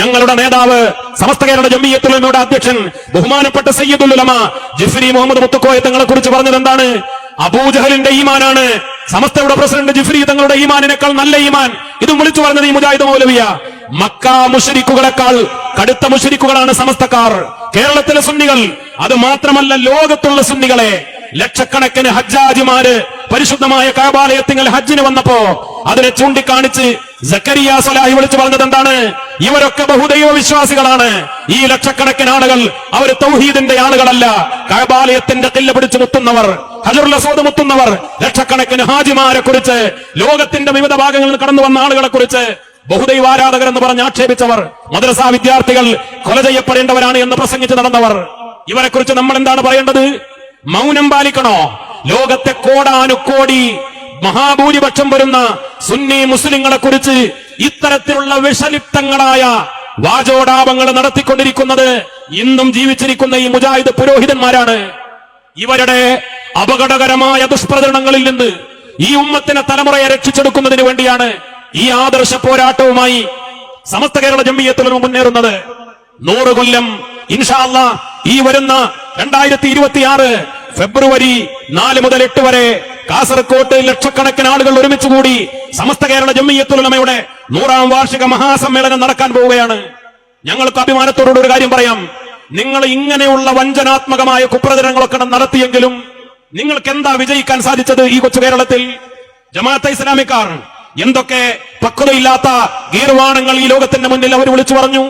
ഞങ്ങളുടെ നേതാവ് സമസ്ത കേരള ജമ്മിയത്തുലമയുടെ അധ്യക്ഷൻ ബഹുമാനപ്പെട്ട സയ്യിദുൽ ഉലമ ജിഫ്രി മുഹമ്മദ് മുത്തുക്കോയ തങ്ങളെ കുറിച്ച് പറഞ്ഞത് എന്താണ്? അബൂജഹലിന്റെ ഈമാനാണ്. സമസ്തയുടെ പ്രസിഡന്റ് ജിഫ്രി തങ്ങളുടെ ഈമാനിനേക്കാൾ നല്ല ഈമാൻ. ഇതും വിളിച്ചു പറഞ്ഞത് ഈ മുജാഹിദ് മൗലവിയ. മക്ക മുഷരിക്കുകളെക്കാൾ കടുത്ത മുഷരിക്കുകളാണ് സമസ്തക്കാർ. കേരളത്തിലെ സുന്നികൾ അത് മാത്രമല്ല ലോകത്തുള്ള സുന്നികളെ. ലക്ഷക്കണക്കിന് ഹജ്ജാജിമാര് പരിശുദ്ധമായ കാബാലയത്തിങ്ങൾ ഹജ്ജിന് വന്നപ്പോ അതിനെ ചൂണ്ടിക്കാണിച്ച് സക്കരിയ സലാഹി വിളിച്ചു പറഞ്ഞത് എന്താണ്? ഇവരൊക്കെ ബഹുദൈവ വിശ്വാസികളാണ്. ഈ ലക്ഷക്കണക്കിന് ആളുകൾ അവർ തൗഹീദിന്റെ ആളുകളല്ല. കാബാലയത്തിന്റെ കില്ല പിടിച്ചു മുത്തുന്നവർ ഹജറുൽ അസോദ് മുത്തുന്നവർ ലക്ഷക്കണക്കിന് ഹാജിമാരെ കുറിച്ച് ലോകത്തിന്റെ വിവിധ ഭാഗങ്ങളിൽ കടന്നു വന്ന ആളുകളെ കുറിച്ച് ബഹുദൈവ ആരാധകർ എന്ന് പറഞ്ഞ് ആക്ഷേപിച്ചവർ മദ്രസാ വിദ്യാർത്ഥികൾ കൊല ചെയ്യപ്പെടേണ്ടവരാണ് എന്ന് പ്രസംഗിച്ച് നടന്നവർ. ഇവരെ കുറിച്ച് നമ്മൾ എന്താണ് പറയേണ്ടത്? മൗനം പാലിക്കണോ? ലോകത്തെ കോടാനുകോടി മഹാഭൂരിപക്ഷം വരുന്ന സുന്നി മുസ്ലിങ്ങളെ കുറിച്ച് ഇത്തരത്തിലുള്ള വിഷലിപ്തങ്ങളായ വാചോടാപങ്ങൾ നടത്തിക്കൊണ്ടിരിക്കുന്നത് ഇന്നും ജീവിച്ചിരിക്കുന്ന ഈ മുജാഹിദ് പുരോഹിതന്മാരാണ്. ഇവരുടെ അപകടകരമായ ദുഷ്പ്രചരണങ്ങളിൽ നിന്ന് ഈ ഉമ്മത്തിനെ തലമുറയെ രക്ഷിച്ചെടുക്കുന്നതിന് വേണ്ടിയാണ് ഈ ആദർശ പോരാട്ടവുമായി സമസ്ത കേരള ജമ്മിയത്തിൽ മുന്നേറുന്നത്. നൂറ് കൊല്ലം ഇൻഷാല്ല ഈ വരുന്ന രണ്ടായിരത്തി ഇരുപത്തിയാറ് ഫെബ്രുവരി നാല് മുതൽ എട്ട് വരെ കാസർകോട്ട് ലക്ഷക്കണക്കിന് ആളുകൾ ഒരുമിച്ച് കൂടി സമസ്ത കേരള ജമ്മിയത്തുലമയുടെ നൂറാം വാർഷിക മഹാസമ്മേളനം നടക്കാൻ പോവുകയാണ്. ഞങ്ങൾക്ക് അഭിമാനത്തോടുകൂടി ഒരു കാര്യം പറയാം. നിങ്ങൾ ഇങ്ങനെയുള്ള വഞ്ചനാത്മകമായ കുപ്രചരണങ്ങളൊക്കെ നടത്തിയെങ്കിലും നിങ്ങൾക്ക് എന്താ വിജയിക്കാൻ സാധിച്ചത് ഈ കൊച്ചു കേരളത്തിൽ? ജമാഅത്തെ ഇസ്ലാമിക്കാർ എന്തൊക്കെ പക്വതയില്ലാത്ത ഗീർവാണങ്ങൾ ഈ ലോകത്തിന്റെ മുന്നിൽ അവർ വിളിച്ചു പറഞ്ഞു.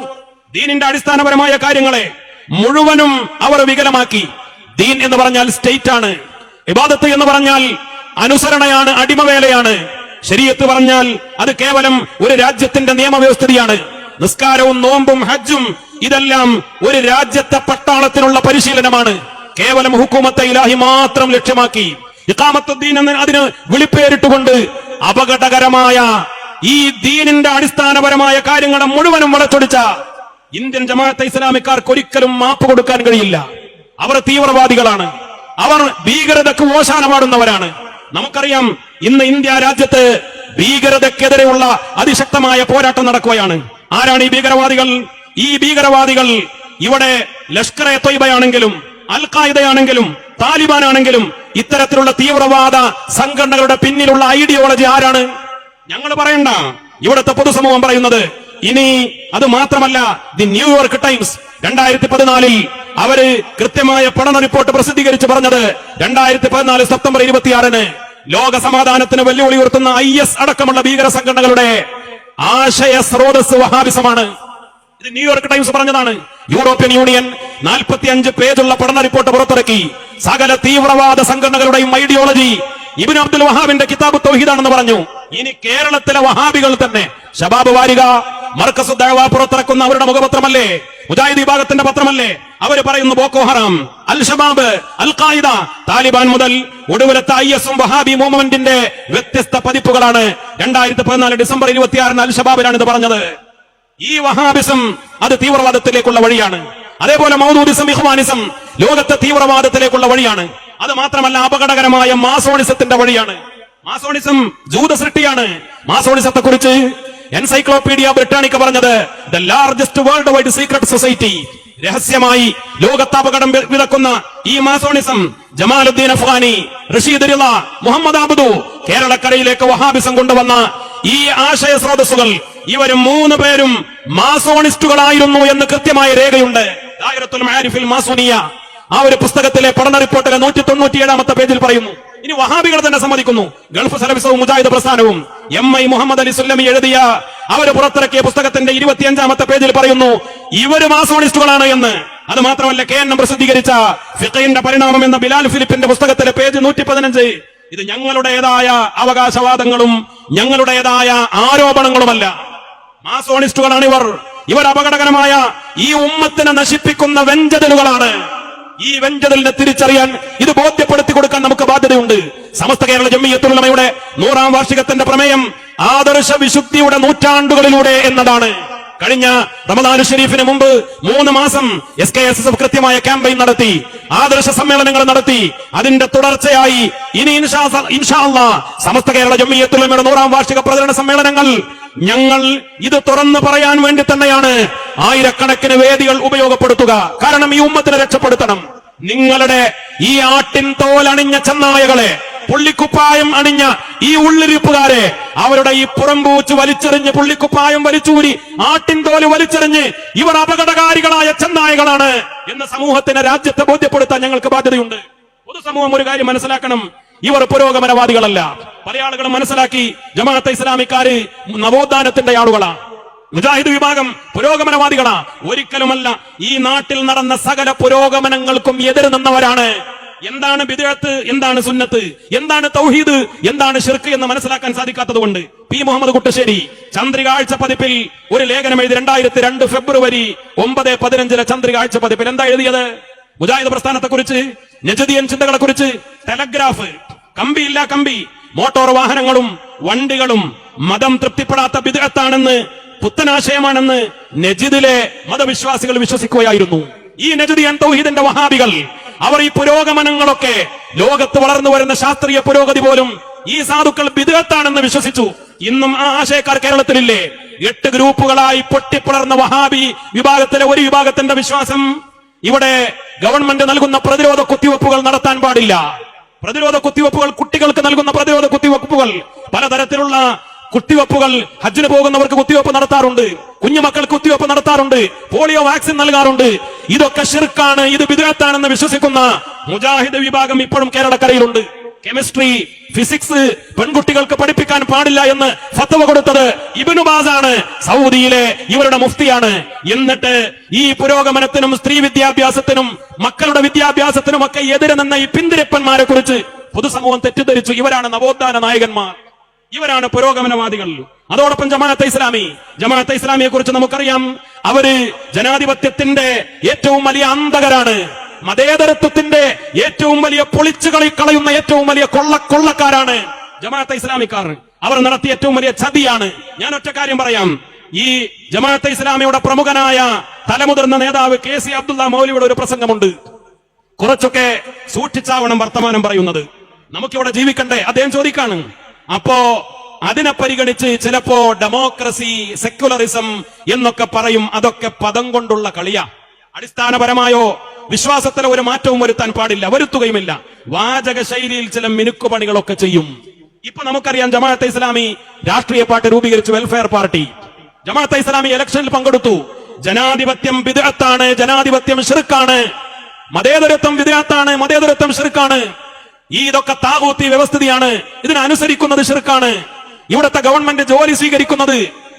ദീനിന്റെ അടിസ്ഥാനപരമായ കാര്യങ്ങളെ മുഴുവനും അവർ വികലമാക്കി. ദീൻ എന്ന് പറഞ്ഞാൽ സ്റ്റേറ്റ് ആണ്. ഇബാദത്ത് എന്ന് പറഞ്ഞാൽ അനുസരണയാണ് അടിമവേലയാണ്. ശരീഅത്ത് പറഞ്ഞാൽ അത് കേവലം ഒരു രാജ്യത്തിന്റെ നിയമവ്യവസ്ഥിതിയാണ്. നിസ്കാരവും നോമ്പും ഹജ്ജും ഇതെല്ലാം ഒരു രാജ്യത്തെ പട്ടാളത്തിനുള്ള പരിശീലനമാണ്. കേവലം ഹുക്കുമത്തെ ഇലാഹി മാത്രം ലക്ഷ്യമാക്കി. ഇക്കാമത്തുദ്ദീൻ എന്ന് അതിന് വിളിപ്പേരിട്ടുകൊണ്ട് അപകടകരമായ ഈ ദീനിന്റെ അടിസ്ഥാനപരമായ കാര്യങ്ങളെ മുഴുവനും വളച്ചൊടിച്ച ഇന്ത്യൻ ജമാഅത്തെ ഇസ്ലാമിക്കാർക്ക് ഒരിക്കലും മാപ്പ് കൊടുക്കാൻ കഴിയില്ല. അവർ തീവ്രവാദികളാണ്. അവർ ഭീകരതക്ക് ഓശാനമാടുന്നവരാണ് നമുക്കറിയാം ഇന്ന് ഇന്ത്യ രാജ്യത്ത് ഭീകരതക്കെതിരെയുള്ള അതിശക്തമായ പോരാട്ടം നടക്കുകയാണ്. ആരാണ് ഈ ഭീകരവാദികൾ? ഈ ഭീകരവാദികൾ ഇവിടെ ലഷ്കർ എ തൊയ്ബയാണെങ്കിലും അൽ ഖായിദയാണെങ്കിലും താലിബാൻ ആണെങ്കിലും ഇത്തരത്തിലുള്ള തീവ്രവാദ സംഘടനകളുടെ പിന്നിലുള്ള ഐഡിയോളജി ആരാണ്? ഞങ്ങൾ പറയണ്ട. ഇവിടുത്തെ പൊതുസമൂഹം പറയുന്നത് ഇനി അത് മാത്രമല്ല ദി ന്യൂയോർക്ക് ടൈംസ് രണ്ടായിരത്തി പതിനാലിൽ അവർ കൃത്യമായ പഠന റിപ്പോർട്ട് പ്രസിദ്ധീകരിച്ച് പറഞ്ഞത് രണ്ടായിരത്തി പതിനാല് സെപ്റ്റംബർ ഇരുപത്തിയാറിന് ലോക സമാധാനത്തിന് വെല്ലുവിളി ഉയർത്തുന്ന ഐ എസ് അടക്കമുള്ള ഭീകര സംഘടനകളുടെ ആശയ സ്രോതസ് വഹാബിസമാണ്. ഇത് ന്യൂയോർക്ക് ടൈംസ് പറഞ്ഞതാണ്. യൂറോപ്യൻ യൂണിയൻ 45 പേജുള്ള പഠന റിപ്പോർട്ട് പുറത്തിറക്കി. സകല തീവ്രവാദ സംഘടനകളുടെയും ഐഡിയോളജി ഇബിൻ അബ്ദുൽ വഹാബിന്റെ കിതാബ് തൗഹീദാണെന്ന് പറഞ്ഞു. ഇനി കേരളത്തിലെ വഹാബികൾ തന്നെ. ഷബാബ് വാരിക മർക്കസ് പുറത്തിറക്കുന്ന അവരുടെ മുഖപത്രമല്ലേ? മുജാഹിദ് വിഭാഗത്തിന്റെ പത്രമല്ലേ? അവർ പറയുന്നു Boko Haram al Shabaab al Qaeda Taliban മുതൽ ഒടുവിലത്തെ ഐ എസും വഹാബി മൂവ്മെന്റിന്റെ വ്യത്യസ്ത പതിപ്പുകളാണ്. രണ്ടായിരത്തി പതിനാല് ഡിസംബർ ഇരുപത്തിയാറിന് അൽ ഷബാബിലാണ് ഇത് പറഞ്ഞത്. ഈ വഹാബിസം അത് തീവ്രവാദത്തിലേക്കുള്ള വഴിയാണ്. അതേപോലെ മൗദൂദിസം ഇഹ്വാനിസം ലോകത്തെ തീവ്രവാദത്തിലേക്കുള്ള വഴിയാണ്. അത് മാത്രമല്ല അപകടകരമായ മാസോണിസത്തിന്റെ വഴിയാണ്. മാസോണിസം ജൂത സൃഷ്ടിയാണ് മാസോണിസത്തെ കുറിച്ച് എൻസൈക്ലോപീഡിയ ബ്രിട്ടാനിക്ക പറഞ്ഞത് the largest worldwide secret society രഹസ്യമായി ലോകത്ത് അപകടം വിതക്കുന്ന ഈ മാസോണിസം ജമാലുദ്ദീൻ അഫ്ഗാനി റഷീദ് മുഹമ്മദ് ആബുദു കേരളക്കരയിലേക്ക് വഹാബിസം കൊണ്ടുവന്ന ഈ ആശയ സ്രോതസ്സുകൾ ഇവരും മൂന്ന് പേരും മാസോണിസ്റ്റുകളായിരുന്നു എന്ന് കൃത്യമായ രേഖയുണ്ട്. ആ ഒരു പുസ്തകത്തിലെ പഠന റിപ്പോർട്ടിലെ നൂറ്റി തൊണ്ണൂറ്റിയേഴാമത്തെ പേജിൽ പറയുന്നു. ഇനി വഹാബികൾ തന്നെ സമ്മതിക്കുന്നു. ഗൾഫ് സർവീസവും മുജാഹിദ് പ്രസ്ഥാനവും. എം ഐ മുഹമ്മദ് അലി സുല്ലമി എഴുതിയ അവർ പുറത്തിറക്കിയ പുസ്തകത്തിന്റെ ഇരുപത്തിയഞ്ചാമത്തെ പേജിൽ പറയുന്നു ഇവർ മാസോണിസ്റ്റുകളാണ് എന്ന്. അത് മാത്രമല്ല കെ എൻ പ്രസിദ്ധീകരിച്ച ഫിഖയിന്റെ പരിണാമം എന്ന ബിലാൽ ഫിലിപ്പിന്റെ പുസ്തകത്തിലെ പേജ് നൂറ്റി പതിനഞ്ച് ഇത് ഞങ്ങളുടേതായ അവകാശവാദങ്ങളും ഞങ്ങളുടേതായ ആരോപണങ്ങളുമല്ല. മാസോണിസ്റ്റുകളാണ് ഇവർ ഇവർ അപകടകരമായ ഈ ഉമ്മത്തിനെ നശിപ്പിക്കുന്ന വെഞ്ചതലുകളാണ് ഈ വെഞ്ചതലിനെ തിരിച്ചറിയാൻ ഇത് ബോധ്യപ്പെടുത്തി കൊടുക്കാൻ നമുക്ക് ബാധ്യതയുണ്ട്. സമസ്ത കേരള ജമ്മിയത്തുള്ളമയുടെ നൂറാം വാർഷികത്തിന്റെ പ്രമേയം ആദർശ വിശുദ്ധിയുടെ നൂറ്റാണ്ടുകളിലൂടെ എന്നതാണ്. കഴിഞ്ഞ റമദാൻ ഷെരീഫിന് മുമ്പ് മൂന്ന് മാസം S K S S F കൃത്യമായ ക്യാമ്പയിൻ നടത്തി ആദർശ സമ്മേളനങ്ങൾ നടത്തി. അതിന്റെ തുടർച്ചയായി ഇനി ഇൻഷാല്ല സമസ്ത കേരള ജമ്മിയത്തുലമയുടെ നൂറാം വാർഷിക പ്രചരണ സമ്മേളനങ്ങൾ ഞങ്ങൾ ഇത് തുറന്നു പറയാൻ വേണ്ടി തന്നെയാണ് ആയിരക്കണക്കിന് വേദികൾ ഉപയോഗപ്പെടുത്തുക. കാരണം ഈ ഉമ്മത്തിനെ രക്ഷപ്പെടുത്തണം. നിങ്ങളുടെ ഈ ആട്ടിൻ തോലണിഞ്ഞ ചെന്നായകളെ പുള്ളിക്കുപ്പായം അണിഞ്ഞ ഈ ഉള്ളിരിപ്പുകാരെ അവരുടെ ഈ പുറംപൂച്ച് വലിച്ചെറിഞ്ഞ് പുള്ളിക്കുപ്പായം വലിച്ചൂരി ആട്ടിൻ തോൽ വലിച്ചെറിഞ്ഞ് ഇവർ അപകടകാരികളായ ചെന്നായകളാണ് എന്ന സമൂഹത്തിന് രാജ്യത്തെ ബോധ്യപ്പെടുത്താൻ ഞങ്ങൾക്ക് ബാധ്യതയുണ്ട്. പൊതുസമൂഹം ഒരു കാര്യം മനസ്സിലാക്കണം. ഇവർ പുരോഗമനവാദികളല്ല. പല ആളുകളും മനസ്സിലാക്കി ജമാഅത്തെ ഇസ്ലാമിക്കാര് നവോത്ഥാനത്തിന്റെ ആളുകളാണ് മുജാഹിദ് വിഭാഗം പുരോഗമനവാദികളാ. ഒരിക്കലുമല്ല ഈ നാട്ടിൽ നടന്ന സകല പുരോഗമനങ്ങൾക്കും എതിർ നിന്നവരാണ്. എന്താണ് ബിദഅത്ത്? എന്താണ് സുന്നത്ത്? എന്താണ് തൗഹീദ്? എന്താണ് ഷിർക്ക് എന്ന് മനസ്സിലാക്കാൻ സാധിക്കാത്തത് കൊണ്ട് പി മുഹമ്മദ് കുട്ടശ്ശേരി ചന്ദ്രിക ആഴ്ച പതിപ്പിൽ ഒരു ലേഖനം എഴുതി രണ്ടായിരത്തി രണ്ട് ഫെബ്രുവരി ഒമ്പത് പതിനഞ്ചിലെ ചന്ദ്രിക ആഴ്ച പതിപ്പിൽ എന്താ എഴുതിയത്? മുജാഹിദ് പ്രസ്ഥാനത്തെ കുറിച്ച് നജദിയൻ ചിന്തകളെ കുറിച്ച് ടെലഗ്രാഫ് കമ്പിയില്ല കമ്പി മോട്ടോർ വാഹനങ്ങളും വണ്ടികളും മതം തൃപ്തിപ്പെടാത്ത ബിദഅത്താണെന്ന് പുത്തനാശയമാണെന്ന് നജിദിലെ മതവിശ്വാസികൾ വിശ്വസിക്കുകയായിരുന്നു. ഈ നജദിയൻ തൗഹീദിന്റെ വഹാബികൾ അവർ ഈ പുരോഗമനങ്ങളൊക്കെ ലോകത്ത് വളർന്നു വരുന്ന ശാസ്ത്രീയ പുരോഗതി പോലും ഈ സാധുക്കൾ ബിദുഗത്താണെന്ന് വിശ്വസിച്ചു. ഇന്നും ആ ആശയക്കാർ കേരളത്തിലില്ലേ? എട്ട് ഗ്രൂപ്പുകളായി പൊട്ടിപ്പിളർന്ന വഹാബി വിഭാഗത്തിലെ ഒരു വിഭാഗത്തിന്റെ വിശ്വാസം ഇവിടെ ഗവൺമെന്റ് നൽകുന്ന പ്രതിരോധ കുത്തിവെപ്പുകൾ നടത്താൻ പാടില്ല. പ്രതിരോധ കുത്തിവെപ്പുകൾ കുട്ടികൾക്ക് നൽകുന്ന പ്രതിരോധ കുത്തിവെപ്പുകൾ പലതരത്തിലുള്ള കുത്തിവെപ്പുകൾ ഹജ്ജിന് പോകുന്നവർക്ക് കുത്തിവെപ്പ് നടത്താറുണ്ട്. കുഞ്ഞുമക്കൾക്ക് കുത്തിവെപ്പ് നടത്താറുണ്ട്. പോളിയോ വാക്സിൻ നൽകാറുണ്ട്. ഇതൊക്കെ ഷിർക്കാണ് ഇത് വിദഗ്ധാണെന്ന് വിശ്വസിക്കുന്ന മുജാഹിദ് വിഭാഗം ഇപ്പോഴും കേരളക്കരയിലുണ്ട്. കെമിസ്ട്രി ഫിസിക്സ് പെൺകുട്ടികൾക്ക് പഠിപ്പിക്കാൻ പാടില്ല എന്ന് ഫത്തവ കൊടുത്തത് ഇബിനുബാസാണ് സൗദിയിലെ ഇവരുടെ മുഫ്തിയാണ്. എന്നിട്ട് ഈ പുരോഗമനത്തിനും സ്ത്രീ വിദ്യാഭ്യാസത്തിനും മക്കളുടെ വിദ്യാഭ്യാസത്തിനും ഒക്കെ എതിരെ നിന്ന ഈ പിന്തിരിപ്പന്മാരെ കുറിച്ച് പൊതുസമൂഹം തെറ്റിദ്ധരിച്ചു. ഇവരാണ് നവോത്ഥാന നായകന്മാർ. ഇവരാണ് പുരോഗമനവാദികൾ. അതോടൊപ്പം ജമാഅത്തെ ഇസ്ലാമി. ജമാഅത്തെ ഇസ്ലാമിയെ കുറിച്ച് നമുക്കറിയാം അവർ ജനാധിപത്യത്തിന്റെ ഏറ്റവും വലിയ അന്തകരാണ് മതേതരത്വത്തിന്റെ ഏറ്റവും വലിയ പൊളിച്ചു കളി കളയുന്ന ഏറ്റവും വലിയ കൊള്ള കൊള്ളക്കാരാണ് ജമാഅത്തെ ഇസ്ലാമിക്കാർ. അവർ നടത്തിയ ഏറ്റവും വലിയ ചതിയാണ്. ഞാൻ ഒറ്റ കാര്യം പറയാം. ഈ ജമാഅത്തെ ഇസ്ലാമിയുടെ പ്രമുഖനായ തലമുതിർന്ന നേതാവ് കെ സി അബ്ദുള്ള മൗലിയുടെ ഒരു പ്രസംഗമുണ്ട്. കുറച്ചൊക്കെ സൂക്ഷിച്ചാവണം വർത്തമാനം പറയുന്നത്. നമുക്കിവിടെ ജീവിക്കണ്ടേ? അദ്ദേഹം ചോദിക്കാണ്. അപ്പോ അതിനെ പരിഗണിച്ച് ചിലപ്പോ ഡെമോക്രസി സെക്യുലറിസം എന്നൊക്കെ പറയും. അതൊക്കെ പദം കൊണ്ടുള്ള കളിയാ. അടിസ്ഥാനപരമായോ വിശ്വാസത്തിലെ ഒരു മാറ്റവും വരുത്താൻ പാടില്ല വരുത്തുകയുമില്ല. വാചക ശൈലിയിൽ ചില മിനുക്കുപണികളൊക്കെ ചെയ്യും. ഇപ്പൊ നമുക്കറിയാം ജമാഅത്തെ ഇസ്ലാമി രാഷ്ട്രീയ പാർട്ടി രൂപീകരിച്ചു വെൽഫെയർ പാർട്ടി. ജമാഅത്തെ ഇസ്ലാമി ഇലക്ഷനിൽ പങ്കെടുത്തു. ജനാധിപത്യം വിദഗ്ധാണ് ജനാധിപത്യം ഷിർക്കാണ് മതേതരത്വം വിദഗ്ധാണ് മതേതരത്വം ഷിർക്കാണ് ഈ ഇതൊക്കെ താകൂത്തി വ്യവസ്ഥിതിയാണ്. ഇതിനനുസരിക്കുന്നത് ഷിർക്കാണ് ഇവിടുത്തെ ഗവൺമെന്റ് ജോലി സ്വീകരിക്കുന്നത്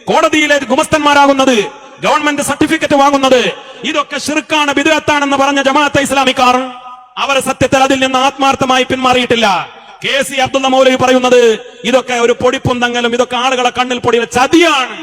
കോടതിയിലെ ഗുമസ്തന്മാരാകുന്നത് ഗവൺമെന്റ് സർട്ടിഫിക്കറ്റ് വാങ്ങുന്നത് ഇതൊക്കെ ഷിർക്കാണ് ബിദഅത്താണെന്ന് പറഞ്ഞ ജമാഅത്തെ ഇസ്ലാമിക്കാർ. അവർ സത്യത്തിൽ അതിൽ നിന്ന് ആത്മാർത്ഥമായി പിന്മാറിയിട്ടില്ല. കെ സി അബ്ദുള്ള മൗലവി പറയുന്നത് ഇതൊക്കെ ഒരു പൊടിപ്പുന്തങ്ങലും ഇതൊക്കെ ആളുകളെ കണ്ണിൽ പൊടിയ ചതിയാണ്.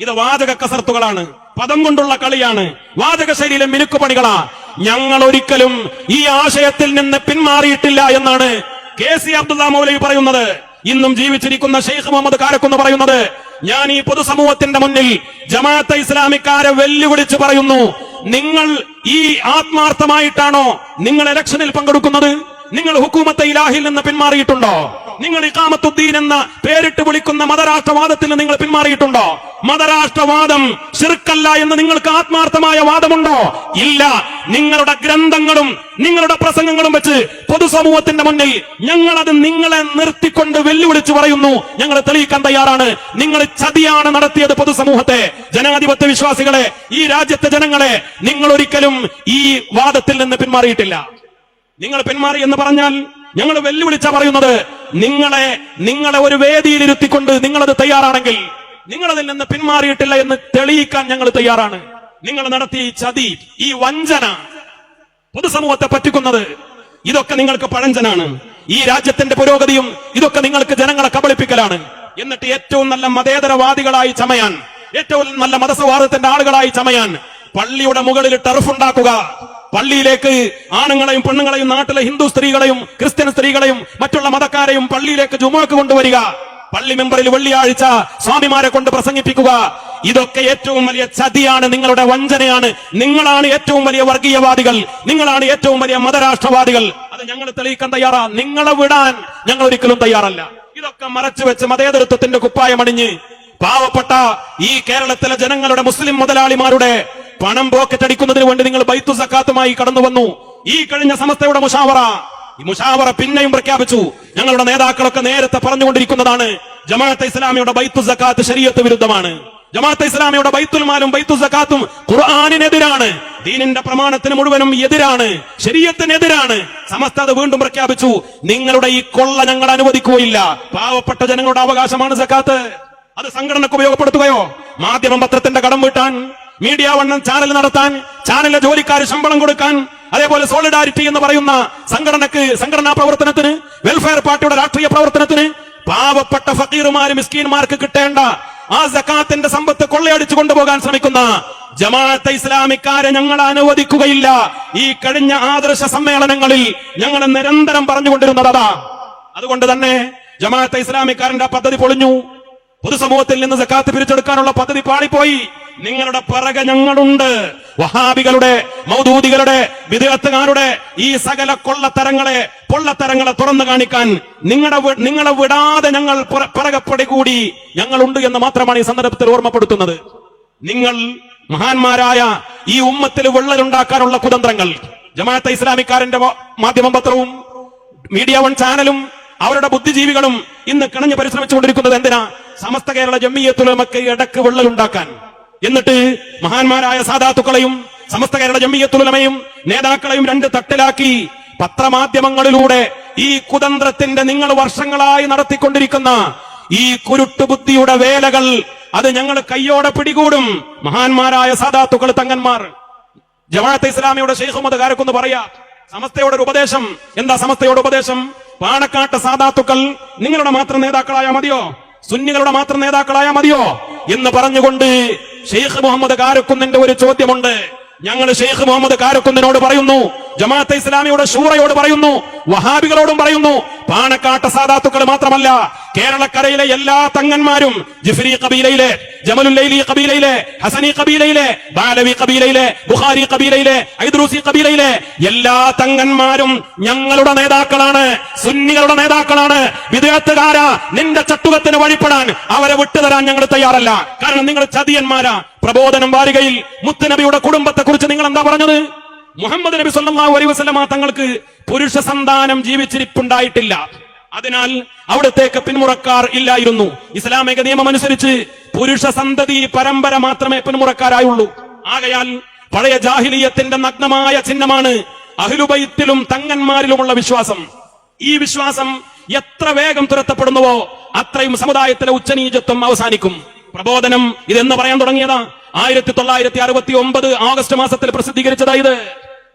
ഇത് വാചക കസർത്തുകളാണ്. പദം കൊണ്ടുള്ള കളിയാണ്. വാചക ശൈലിയിലെ മിനുക്കുപണികളാ. ഞങ്ങൾ ഒരിക്കലും ഈ ആശയത്തിൽ നിന്ന് പിന്മാറിയിട്ടില്ല എന്നാണ് കെ സി അബ്ദുള്ള മൗലവി പറയുന്നത്. ഇന്നും ജീവിച്ചിരിക്കുന്ന ഷെയ്ഖ് മുഹമ്മദ് കാരക്കുന്ന് പറയുന്നത്. ഞാൻ ഈ പൊതുസമൂഹത്തിന്റെ മുന്നിൽ ജമാഅത്ത് ഇസ്ലാമിക്കാരെ വെല്ലുവിളിച്ച് പറയുന്നു. നിങ്ങൾ ഈ ആത്മാർത്ഥമായിട്ടാണോ നിങ്ങൾ ഇലക്ഷനിൽ പങ്കെടുക്കുന്നത്? നിങ്ങൾ ഹുക്കൂമത്തെ ഇലാഹിൽ നിന്ന് പിന്മാറിയിട്ടുണ്ടോ? നിങ്ങൾ ഇക്കാമത്തുദ്ദീൻ എന്ന പേരിട്ട് വിളിക്കുന്ന മതരാഷ്ട്രവാദത്തിൽ നിന്ന് നിങ്ങൾ പിന്മാറിയിട്ടുണ്ടോ? മതരാഷ്ട്രവാദം ശിർക്കല്ല എന്ന് നിങ്ങൾക്ക് ആത്മാർത്ഥമായ വാദമുണ്ടോ? ഇല്ല. നിങ്ങളുടെ ഗ്രന്ഥങ്ങളും നിങ്ങളുടെ പ്രസംഗങ്ങളും വെച്ച് പൊതുസമൂഹത്തിന്റെ മുന്നിൽ ഞങ്ങൾ അത് നിങ്ങളെ നിർത്തിക്കൊണ്ട് വെല്ലുവിളിച്ച് പറയുന്നു. ഞങ്ങൾ തെളിയിക്കാൻ തയ്യാറാണ്. നിങ്ങൾ ചതിയാണ് നടത്തിയത് പൊതുസമൂഹത്തെ. ജനാധിപത്യ വിശ്വാസികളെ ഈ രാജ്യത്തെ ജനങ്ങളെ നിങ്ങൾ ഒരിക്കലും ഈ വാദത്തിൽ നിന്ന് പിന്മാറിയിട്ടില്ല. നിങ്ങൾ പിന്മാറി എന്ന് പറഞ്ഞാൽ ഞങ്ങൾ വെല്ലുവിളിച്ച പറയുന്നത് നിങ്ങളെ നിങ്ങളെ ഒരു വേദിയിൽ ഇരുത്തിക്കൊണ്ട് നിങ്ങളത് തയ്യാറാണെങ്കിൽ നിങ്ങളതിൽ നിന്ന് പിന്മാറിയിട്ടില്ല എന്ന് തെളിയിക്കാൻ ഞങ്ങൾ തയ്യാറാണ്. നിങ്ങൾ നടത്തിയ ഈ ചതി ഈ വഞ്ചന പൊതുസമൂഹത്തെ പറ്റിക്കുന്നത് ഇതൊക്കെ നിങ്ങൾക്ക് പഴഞ്ചനാണ്. ഈ രാജ്യത്തിന്റെ പുരോഗതിയും ഇതൊക്കെ നിങ്ങൾക്ക് ജനങ്ങളെ കബളിപ്പിക്കലാണ്. എന്നിട്ട് ഏറ്റവും നല്ല മതേതരവാദികളായി ചമയാൻ ഏറ്റവും നല്ല മതസൗഹാർദ്ദത്തിന്റെ ആളുകളായി ചമയാൻ പള്ളിയുടെ മുകളിൽ ടർഫ് ഉണ്ടാക്കുക പള്ളിയിലേക്ക് ആണുങ്ങളെയും പെണ്ണുങ്ങളെയും നാട്ടിലെ ഹിന്ദു സ്ത്രീകളെയും ക്രിസ്ത്യൻ സ്ത്രീകളെയും മറ്റുള്ള മതക്കാരെയും പള്ളിയിലേക്ക് ജുമാക്ക് കൊണ്ടുവരിക. പള്ളി മെമ്പറിൽ വെള്ളിയാഴ്ച സ്വാമിമാരെ കൊണ്ട് പ്രസംഗിപ്പിക്കുക. ഇതൊക്കെ ഏറ്റവും വലിയ ചതിയാണ് നിങ്ങളുടെ വഞ്ചനയാണ്. നിങ്ങളാണ് ഏറ്റവും വലിയ വർഗീയവാദികൾ. നിങ്ങളാണ് ഏറ്റവും വലിയ മതരാഷ്ട്രവാദികൾ. അത് ഞങ്ങൾ തെളിയിക്കാൻ തയ്യാറാ. നിങ്ങളെ വിടാൻ ഞങ്ങൾ ഒരിക്കലും തയ്യാറല്ല. ഇതൊക്കെ മറച്ചു വെച്ച് മതേതൃത്വത്തിന്റെ കുപ്പായമണിഞ്ഞ് പാവപ്പെട്ട ഈ കേരളത്തിലെ ജനങ്ങളുടെ മുസ്ലിം മുതലാളിമാരുടെ പണം പോക്കറ്റ് അടിക്കുന്നതിന് വേണ്ടി നിങ്ങൾ ബൈത്തു സക്കാത്തുമായി കടന്നു വന്നു. ഈ കഴിഞ്ഞ സമസ്തയുടെ മുഷാവറ. ഈ മുഷാവറ പിന്നെയും പ്രഖ്യാപിച്ചു. ഞങ്ങളുടെ നേതാക്കളൊക്കെ നേരത്തെ പറഞ്ഞുകൊണ്ടിരിക്കുന്നതാണ് ജമാഅത്തെ ഇസ്ലാമിയുടെ ബൈത്തു സക്കാത്ത് ശരീഅത്ത് വിരുദ്ധമാണ്. ജമാഅത്തെ ഇസ്ലാമിയുടെ ബൈത്തുൽ മാലും ബൈത്തു സക്കാത്തും ഖുർആാനിനെതിരാണ്. ദീനിന്റെ പ്രമാണത്തിന് മുഴുവനും എതിരാണ് ശരീരത്തിനെതിരാണ് സമസ്ത അത് വീണ്ടും പ്രഖ്യാപിച്ചു. നിങ്ങളുടെ ഈ കൊള്ള ഞങ്ങൾ അനുവദിക്കുകയില്ല. പാവപ്പെട്ട ജനങ്ങളുടെ അവകാശമാണ് സക്കാത്ത്. അത് സംഘടനക്ക് ഉപയോഗപ്പെടുത്തുകയോ? മാധ്യമ പത്രത്തിന്റെ കടം വീട്ടാൻ മീഡിയ വണ്ണം ചാനൽ നടത്താൻ ചാനലിലെ ജോലിക്കാർ ശമ്പളം കൊടുക്കാൻ അതേപോലെ സോളിഡാരിറ്റി എന്ന് പറയുന്ന സംഘടനക്ക് സംഘടനാ പ്രവർത്തനത്തിന് വെൽഫെയർ പാർട്ടിയുടെ രാഷ്ട്രീയ പ്രവർത്തനത്തിന് പാവപ്പെട്ട ഫക്കീറുമാര് മിസ്കീന്മാർക്ക് കിട്ടേണ്ട ആ സക്കാത്തിന്റെ സമ്പത്ത് കൊള്ളയടിച്ചു കൊണ്ടുപോകാൻ ശ്രമിക്കുന്ന ജമാഅത്തെ ഇസ്ലാമിക്കാരെ ഞങ്ങൾ അനുവദിക്കുകയില്ല. ഈ കഴിഞ്ഞ ആദർശ സമ്മേളനങ്ങളിൽ ഞങ്ങൾ നിരന്തരം പറഞ്ഞുകൊണ്ടിരുന്നത് അതാ. അതുകൊണ്ട് തന്നെ ജമാഅത്തെ ഇസ്ലാമിക്കാരന്റെ ആ പദ്ധതി പൊളിഞ്ഞു. പൊതുസമൂഹത്തിൽ നിന്ന് സക്കാത്ത് പിരിച്ചെടുക്കാനുള്ള പദ്ധതി പാളിപ്പോയി. നിങ്ങളുടെ പിറകെ ഞങ്ങളുണ്ട്. വഹാബികളുടെ മൗദൂദികളുടെ വിദേഹത്തുകാരുടെ ഈ സകല കൊള്ളത്തരങ്ങളെ പൊള്ളത്തരങ്ങളെ തുറന്നു കാണിക്കാൻ നിങ്ങളുടെ നിങ്ങളെ വിടാതെ ഞങ്ങൾ പുറ- കൂടി ഞങ്ങളുണ്ട് എന്ന് മാത്രമാണ് ഈ സന്ദർഭത്തിൽ ഓർമ്മപ്പെടുത്തുന്നത്. നിങ്ങൾ മഹാന്മാരായ ഈ ഉമ്മത്തിൽ വിള്ളലുണ്ടാക്കാനുള്ള കുതന്ത്രങ്ങൾ. ജമാഅത്തെ ഇസ്ലാമിക്കാരന്റെ മാധ്യമ പത്രവും മീഡിയ വൺ ചാനലും അവരുടെ ബുദ്ധിജീവികളും ഇന്ന് കിണഞ്ഞു പരിശ്രമിച്ചുകൊണ്ടിരിക്കുന്നത് എന്തിനാ? സമസ്ത കേരള ജമ്മിയത്തുലമക്ക് ഇടയ്ക്ക് വിള്ളലുണ്ടാക്കാൻ എന്നിട്ട് മഹാന്മാരായ സാധാത്തുക്കളെയും സമസ്ത കേരള ജമ്മിയത്തുലമയും നേതാക്കളെയും രണ്ട് തട്ടിലാക്കി പത്രമാധ്യമങ്ങളിലൂടെ ഈ കുതന്ത്രത്തിന്റെ നിങ്ങൾ വർഷങ്ങളായി നടത്തിക്കൊണ്ടിരിക്കുന്ന ഈ കുരുട്ടുബുദ്ധിയുടെ വേലകൾ അത് ഞങ്ങൾ കയ്യോടെ പിടികൂടും. മഹാന്മാരായ സാധാത്തുക്കൾ തങ്ങന്മാർ. ജമാഅത്ത് ഇസ്ലാമിയുടെ ഷെയ്ഖ് മുഹമ്മദ് കാരക്കൊന്ന് പറയാ സമസ്തയുടെ ഒരു ഉപദേശം. എന്താ സമസ്തയുടെ ഉപദേശം? പാണക്കാട്ട് സാധാത്തുക്കൾ നിങ്ങളുടെ മാത്രം നേതാക്കളായ മതിയോ? സുന്നികളുടെ മാത്രം നേതാക്കളായ മതിയോ? എന്ന് പറഞ്ഞുകൊണ്ട് ഷെയ്ഖ് മുഹമ്മദ് കാരക്കുന്നിന്റെ ഒരു ചോദ്യമുണ്ട്. ഞങ്ങൾ ഷെയ്ഖ് മുഹമ്മദ് കാരക്കുന്നിനോട് പറയുന്നു ജമാഅത്തെ ഇസ്ലാമിയുടെ ഷൂറയോട് പറയുന്നു വഹാബികളോടും പറയുന്നു പാണക്കാട്ട സാദാത്തുക്കൾ മാത്രമല്ല കേരളക്കരയിലെ എല്ലാ തങ്ങന്മാരും ജിഫ്രി കബീലയിലെ ജമലുല്ലൈലി കബീലയിലെ ഹസനി കബീലയിലെ ബാലവി കബീലയിലെ ബുഖാരി കബീലയിലെ ഐദ്രൂസി കബീലയിലെ എല്ലാ തങ്ങന്മാരും ഞങ്ങളുടെ നേതാക്കളാണ് സുന്നികളുടെ നേതാക്കളാണ്. വിദേഹത്തുകാര നിന്റെ ചട്ടുകത്തിന് വഴിപ്പെടാൻ അവരെ വിട്ടുതരാൻ ഞങ്ങൾ തയ്യാറല്ല. കാരണം നിങ്ങൾ ചതിയന്മാരാ. പ്രബോധനം വാരികയിൽ മുത്തുനബിയുടെ കുടുംബത്തെ കുറിച്ച് നിങ്ങൾ എന്താ പറഞ്ഞത്? മുഹമ്മദ് നബി അലൈഹി വസല്ലമ തങ്ങൾക്ക് പുരുഷ സന്താനം ജീവിച്ചിരിപ്പുണ്ടായിട്ടില്ല. അതിനാൽ അവിടത്തേക്ക് പിന്മുറക്കാർ ഇല്ലായിരുന്നു. ഇസ്ലാമിക നിയമം അനുസരിച്ച് പുരുഷ സന്തതി പരമ്പര മാത്രമേ പിന്മുറക്കാരായുള്ളൂ. ആകയാൽ പഴയ ജാഹിലിയത്തിന്റെ നഗ്നമായ ചിഹ്നമാണ് അഹിലുബൈത്തിലും തങ്ങന്മാരിലുമുള്ള വിശ്വാസം. ഈ വിശ്വാസം എത്ര വേഗം തുരത്തപ്പെടുന്നുവോ അത്രയും സമുദായത്തിലെ ഉച്ചനീചത്വം അവസാനിക്കും. പ്രബോധനം ഇതെന്ന് പറയാൻ തുടങ്ങിയതാ. ആയിരത്തി തൊള്ളായിരത്തി അറുപത്തി ഒമ്പത് ആഗസ്റ്റ് മാസത്തിൽ പ്രസിദ്ധീകരിച്ചതാ ഇത്.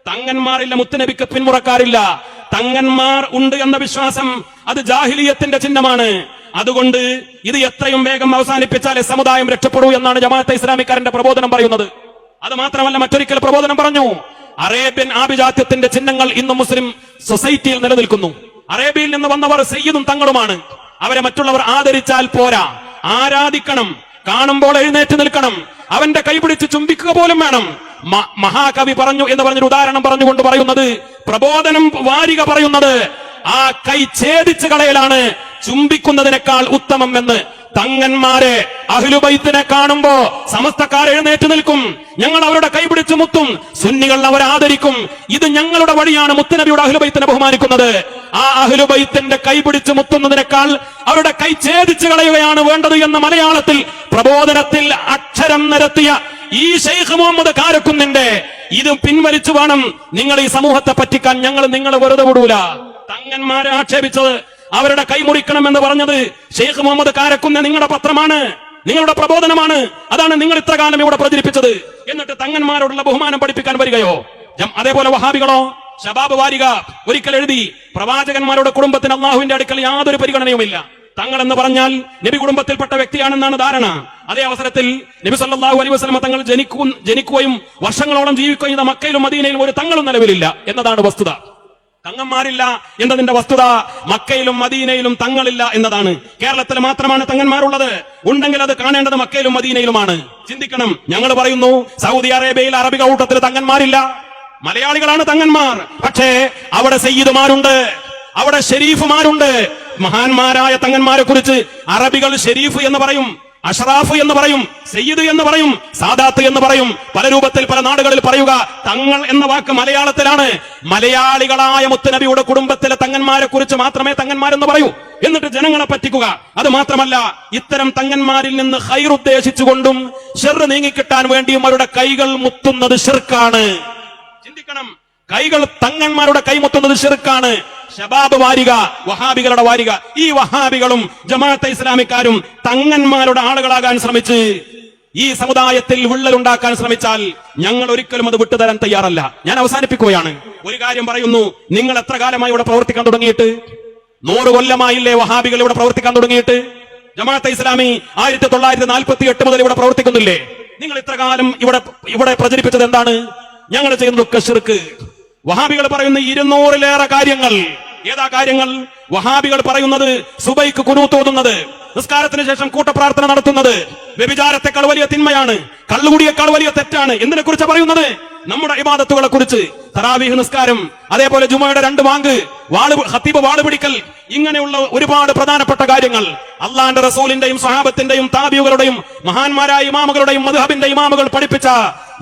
തങ്ങന്മാരില്ല മുത്തനബിക്ക് പിന്മുറക്കാരില്ല തങ്ങന്മാർ ഉണ്ട് എന്ന വിശ്വാസം അത് ജാഹിലിയത്തിന്റെ ചിഹ്നമാണ്. അതുകൊണ്ട് ഇത് എത്രയും വേഗം അവസാനിപ്പിച്ചാലേ സമുദായം രക്ഷപ്പെടൂ എന്നാണ് ജമാഅത്തെ ഇസ്ലാമിക്കാരന്റെ പ്രബോധനം പറയുന്നത്. അത് മാത്രമല്ല മറ്റൊരിക്കൽ പ്രബോധനം പറഞ്ഞു. അറേബ്യൻ ആഭിജാത്യത്തിന്റെ ചിഹ്നങ്ങൾ ഇന്ന് മുസ്ലിം സൊസൈറ്റിയിൽ നിലനിൽക്കുന്നു. അറേബ്യയിൽ നിന്ന് വന്നവർ സയ്യിദും തങ്ങളുമാണ്. അവരെ മറ്റുള്ളവർ ആദരിച്ചാൽ പോരാ. ആരാധിക്കണം. കാണുമ്പോൾ എഴുന്നേറ്റ് നിൽക്കണം. അവന്റെ കൈപിടിച്ച് ചുംബിക്കുക പോലും വേണം. മഹാകവി പറഞ്ഞു എന്ന് പറഞ്ഞൊരു ഉദാഹരണം പറഞ്ഞുകൊണ്ട് പറയുന്നത്. പ്രബോധനം വാരിക പറയുന്നത്. ആ കൈ ഛേദിച്ച് കളയലാണ് ചുംബിക്കുന്നതിനേക്കാൾ ഉത്തമം എന്ന്. തങ്ങന്മാരെ അഹ്ലുബൈത്തിനെ കാണുമ്പോ സമസ്തക്കാർ എഴുന്നേറ്റ് നിൽക്കും. ഞങ്ങൾ അവരുടെ കൈപിടിച്ച് മുത്തും. സുന്നികൾ അവരെ ആദരിക്കും. ഇത് ഞങ്ങളുടെ വഴിയാണ് മുത്തുനബിയുടെ അഹ്ലുബൈത്തിനെ ബഹുമാനിക്കുന്നത്. ആ അഹ്ലുബൈത്തിന്റെ കൈപിടിച്ച് മുത്തുന്നതിനേക്കാൾ അവരുടെ കൈ ഛേദിച്ച് കളയുകയാണ് വേണ്ടത് എന്ന് മലയാളത്തിൽ പ്രബോധനത്തിൽ അക്ഷരം നിരത്തിയ ഈ ഷെയ്ഖ് മുഹമ്മദ് കാരക്കുന്നിന്റെ ഇത് പിൻവലിച്ചു വേണം നിങ്ങൾ ഈ സമൂഹത്തെ പറ്റിക്കാൻ. ഞങ്ങൾ നിങ്ങളെ വെറുതെ വിടൂല. തങ്ങന്മാരെ ആക്ഷേപിച്ചത് അവരുടെ കൈമുറിക്കണം എന്ന് പറഞ്ഞത് ഷെയ്ഖ് മുഹമ്മദ് കാരക്കുന്ന നിങ്ങളുടെ പത്രമാണ് നിങ്ങളുടെ പ്രബോധനമാണ്. അതാണ് നിങ്ങൾ ഇത്ര കാലം ഇവിടെ പ്രചരിപ്പിച്ചത്. എന്നിട്ട് തങ്ങന്മാരോടുള്ള ബഹുമാനം പഠിപ്പിക്കാൻ വരികയോ? അതേപോലെ വഹാബികളോ? ഷബാബ് വാരിക ഒരിക്കൽ എഴുതി പ്രവാചകന്മാരുടെ കുടുംബത്തിന് അള്ളാഹുവിന്റെ അടുക്കൽ യാതൊരു പരിഗണനയുമില്ല. തങ്ങൾ എന്ന് പറഞ്ഞാൽ നബി കുടുംബത്തിൽപ്പെട്ട വ്യക്തിയാണെന്നാണ് ധാരണ. അതേ അവസരത്തിൽ നബി സല്ലാഹു അലൈ വസ്ലമ തങ്ങൾ ജനിക്കു ജനിക്കുകയും വർഷങ്ങളോളം ജീവിക്കുകയും ചെയ്ത മക്കയിലും മദീനയിലും ഒരു തങ്ങളും നിലവിലില്ല എന്നതാണ് വസ്തുത. തങ്ങന്മാരില്ല എന്നതിന്റെ വസ്തുത മക്കയിലും മദീനയിലും തങ്ങളില്ല എന്നതാണ്. കേരളത്തിൽ മാത്രമാണ് തങ്ങന്മാരുള്ളത്. ഉണ്ടെങ്കിൽ അത് കാണേണ്ടത് മക്കയിലും മദീനയിലുമാണ്. ചിന്തിക്കണം. ഞങ്ങൾ പറയുന്നു സൗദി അറേബ്യയിൽ അറബിക കൂട്ടത്തിൽ തങ്ങന്മാരില്ല. മലയാളികളാണ് തങ്ങന്മാർ. പക്ഷേ അവിടെ സയ്യിദുമാരുണ്ട്. അവിടെ ഷെരീഫുമാരുണ്ട്. മഹാന്മാരായ തങ്ങന്മാരെ കുറിച്ച് അറബികൾ ഷെരീഫ് എന്ന് പറയും അഷറാഫ് എന്ന് പറയും സയ്യിദ് എന്ന് പറയും സാദാത്ത് എന്ന് പറയും. പല രൂപത്തിൽ പല നാടുകളിൽ പറയുക തങ്ങൾ എന്ന വാക്ക് മലയാളത്തിലാണ്. മലയാളികളായ മുത്തനബിയുടെ കുടുംബത്തിലെ തങ്ങന്മാരെ കുറിച്ച് മാത്രമേ തങ്ങന്മാരെന്ന് പറയൂ. എന്നിട്ട് ജനങ്ങളെ പറ്റിക്കുക. അത് മാത്രമല്ല ഇത്തരം തങ്ങന്മാരിൽ നിന്ന് ഹൈർ ഉദ്ദേശിച്ചുകൊണ്ടും ഷെർ നീങ്ങിക്കിട്ടാൻ വേണ്ടിയും അവരുടെ കൈകൾ മുത്തുന്നത് ഷെർക്കാണ്. ചിന്തിക്കണം. കൈകൾ തങ്ങന്മാരുടെ കൈമുത്തുന്നത് ചെറുക്കാണ്. ഷബാബ് വാരിക വഹാബികളുടെ വാരിക. ഈ വഹാബികളും ജമാഅത്തെ ഇസ്ലാമിക്കാരും തങ്ങന്മാരുടെ ആളുകളാകാൻ ശ്രമിച്ച് ഈ സമുദായത്തിൽ വിള്ളലുണ്ടാക്കാൻ ശ്രമിച്ചാൽ ഞങ്ങൾ ഒരിക്കലും അത് വിട്ടുതരാൻ തയ്യാറല്ല. ഞാൻ അവസാനിപ്പിക്കുകയാണ്. ഒരു കാര്യം പറയുന്നു നിങ്ങൾ എത്ര കാലമായി ഇവിടെ പ്രവർത്തിക്കാൻ തുടങ്ങിയിട്ട്? നൂറ് കൊല്ലമായില്ലേ വഹാബികൾ ഇവിടെ പ്രവർത്തിക്കാൻ തുടങ്ങിയിട്ട്? ജമാഅത്തെ ഇസ്ലാമി ആയിരത്തി തൊള്ളായിരത്തി നാൽപ്പത്തി എട്ട് മുതൽ ഇവിടെ പ്രവർത്തിക്കുന്നില്ലേ? നിങ്ങൾ ഇത്ര കാലം ഇവിടെ ഇവിടെ പ്രചരിപ്പിച്ചത് എന്താണ്? ഞങ്ങൾ ചെയ്യുന്നതൊക്കെ ഷിർക്ക് വഹാബികൾ പറയുന്ന ഇരുന്നൂറിലേറെ കാര്യങ്ങൾ. ഏതാ കാര്യങ്ങൾ? വഹാബികൾ പറയുന്നത് സുബൈക്ക് കുനു തോന്നുന്നത് നിസ്കാരത്തിന് ശേഷം കൂട്ടപ്രാർത്ഥന നടത്തുന്നത്. വ്യഭിചാരത്തെക്കാൾ വലിയ തിന്മയാണ് കള്ളുകൂടിയേക്കാൾ വലിയ തെറ്റാണ്. എന്തിനെ കുറിച്ച് പറയുന്നത്? നമ്മുടെ ഇബാദത്തുകളെ കുറിച്ച് തറാവീഹ് നിസ്കാരം അതേപോലെ ജുമയുടെ രണ്ട് വാങ്ക് വാൾ ഹത്തീബ് വാൾ പിടിക്കൽ ഇങ്ങനെയുള്ള ഒരുപാട് പ്രധാനപ്പെട്ട കാര്യങ്ങൾ. അള്ളാന്റെ റസൂലിന്റെയും സഹാബത്തിന്റെയും താബിയുകളുടെയും മഹാന്മാരായ ഇമാമുകളുടെയും മധുഹബിന്റെ ഇമാമുകൾ പഠിപ്പിച്ച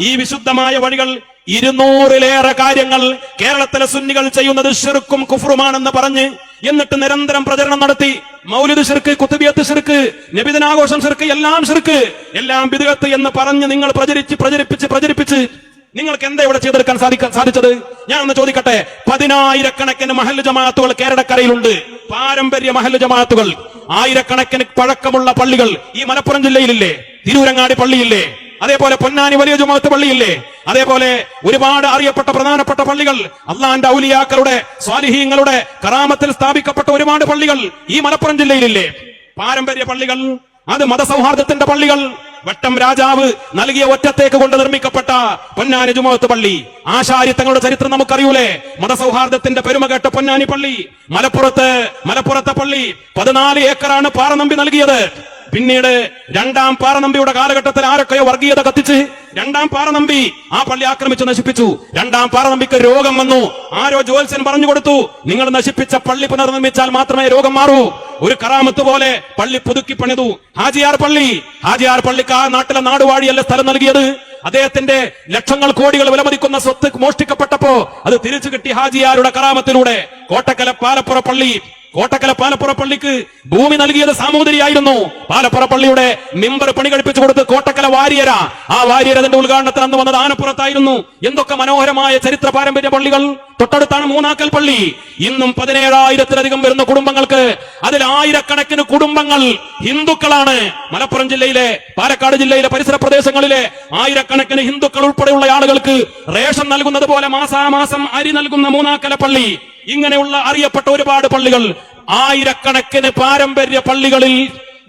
ഈ വിശുദ്ധമായ വഴികൾ ഇരുന്നൂറിലേറെ കാര്യങ്ങൾ കേരളത്തിലെ സുന്നികൾ ചെയ്യുന്നത് ഷിർക്കും കുഫറുമാണെന്ന് പറഞ്ഞ് എന്നിട്ട് നിരന്തരം പ്രചരണം നടത്തി. മൗലിദ് ഷിർക്ക് കുത്തുബിയത്ത് ഷിർക്ക് നബിദിനാഘോഷം ഷിർക്ക് എല്ലാം ഷിർക്ക് എല്ലാം ബിദുഗത്ത് എന്ന് പറഞ്ഞ് നിങ്ങൾ പ്രചരിച്ച് പ്രചരിപ്പിച്ച് പ്രചരിപ്പിച്ച് നിങ്ങൾക്ക് എന്താ ഇവിടെ ചെയ്തെടുക്കാൻ സാധിക്കാൻ സാധിച്ചത്? ഞാൻ ഒന്ന് ചോദിക്കട്ടെ. പതിനായിരക്കണക്കിന് മഹല്ല് ജമാഅത്തുകൾ കേരളക്കരയിലുണ്ട്. പാരമ്പര്യ മഹല്ല് ജമാഅത്തുകൾ. ആയിരക്കണക്കിന് പഴക്കമുള്ള പള്ളികൾ ഈ മലപ്പുറം ജില്ലയിലില്ലേ? തിരൂരങ്ങാടി പള്ളിയില്ലേ? അതേപോലെ പൊന്നാനി വലിയ ജുമാത്ത് പള്ളിയില്ലേ? അതേപോലെ ഒരുപാട് അറിയപ്പെട്ട പ്രധാനപ്പെട്ട പള്ളികൾ അള്ളാന്റെ ഔലിയാക്കളുടെ സ്വാലിഹീങ്ങളുടെ കറാമത്തിൽ സ്ഥാപിക്കപ്പെട്ട ഒരുപാട് പള്ളികൾ ഈ മലപ്പുറം ജില്ലയിലില്ലേ? പാരമ്പര്യ പള്ളികൾ അത് മതസൗഹാർദ്ദത്തിന്റെ പള്ളികൾ. വട്ടം രാജാവ് നൽകിയ ഒറ്റത്തേക്ക് കൊണ്ട് നിർമ്മിക്കപ്പെട്ട പൊന്നാനി ജുമാത്ത് പള്ളി. ആശാരി തങ്ങളുടെ ചരിത്രം നമുക്കറിയൂലേ? മതസൗഹാർദ്ദത്തിന്റെ പെരുമ കേട്ട പൊന്നാനി പള്ളി. മലപ്പുറത്ത് മലപ്പുറത്തെ പള്ളി പതിനാല് ഏക്കറാണ് പാറനമ്പി നൽകിയത്. പിന്നീട് രണ്ടാം പാറനമ്പിയുടെ കാലഘട്ടത്തിൽ ആരൊക്കെയോ വർഗീയത കത്തിച്ച് രണ്ടാം പാറനമ്പി ആ പള്ളി ആക്രമിച്ച് നശിപ്പിച്ചു. രണ്ടാം പാറനമ്പിക്ക് രോഗം വന്നു. ആരോ ജ്യോത്സ്യൻ പറഞ്ഞു കൊടുത്തു നിങ്ങൾ നശിപ്പിച്ച പള്ളി പുനർനിർമ്മിച്ചാൽ മാത്രമേ രോഗം മാറൂ. ഒരു കറാമത്ത് പോലെ പള്ളി പുതുക്കി പണിതു. ഹാജിയാർ പള്ളി. ഹാജിയാർ പള്ളിക്ക് ആ നാട്ടിലെ നാടുവാഴിയല്ല സ്ഥലം നൽകിയത്? അദ്ദേഹത്തിന്റെ ലക്ഷങ്ങൾ കോടികൾ വിലമതിക്കുന്ന സ്വത്ത് മോഷ്ടിക്കപ്പെട്ടപ്പോ അത് തിരിച്ചു കിട്ടി ഹാജിയാരുടെ കറാമത്തിലൂടെ. കോട്ടക്കല പാലപ്പുറ പള്ളി. കോട്ടക്കല പാലപ്പുറ പള്ളിക്ക് ഭൂമി നൽകിയത് സാമൂതിരിയായിരുന്നു. പാലപ്പുറ പള്ളിയുടെ മിമ്പർ പണി കഴിപ്പിച്ചു കൊടുത്ത് കോട്ടക്കല വാര്യര. ആ വാര്യര അതിന്റെ ഉദ്ഘാടനത്തിന് അന്ന് വന്നത് ആനപ്പുറത്തായിരുന്നു. എന്തൊക്കെ മനോഹരമായ ചരിത്ര പാരമ്പര്യ പള്ളികൾ. തൊട്ടടുത്താണ് മൂന്നാക്കൽ പള്ളി. ഇന്നും പതിനേഴായിരത്തിലധികം വരുന്ന കുടുംബങ്ങൾക്ക് അതിൽ ആയിരക്കണക്കിന് കുടുംബങ്ങൾ ഹിന്ദുക്കളാണ്. മലപ്പുറം ജില്ലയിലെ പാലക്കാട് ജില്ലയിലെ പരിസര പ്രദേശങ്ങളിലെ ആയിരക്കണക്കിന് ഹിന്ദുക്കൾ ഉൾപ്പെടെയുള്ള ആളുകൾക്ക് റേഷൻ നൽകുന്നത് പോലെ മാസാമാസം അരി നൽകുന്ന മൂന്നാക്കല പള്ളി. ഇങ്ങനെയുള്ള അറിയപ്പെട്ട ഒരുപാട് പള്ളികൾ ആയിരക്കണക്കിന് പാരമ്പര്യ പള്ളികളിൽ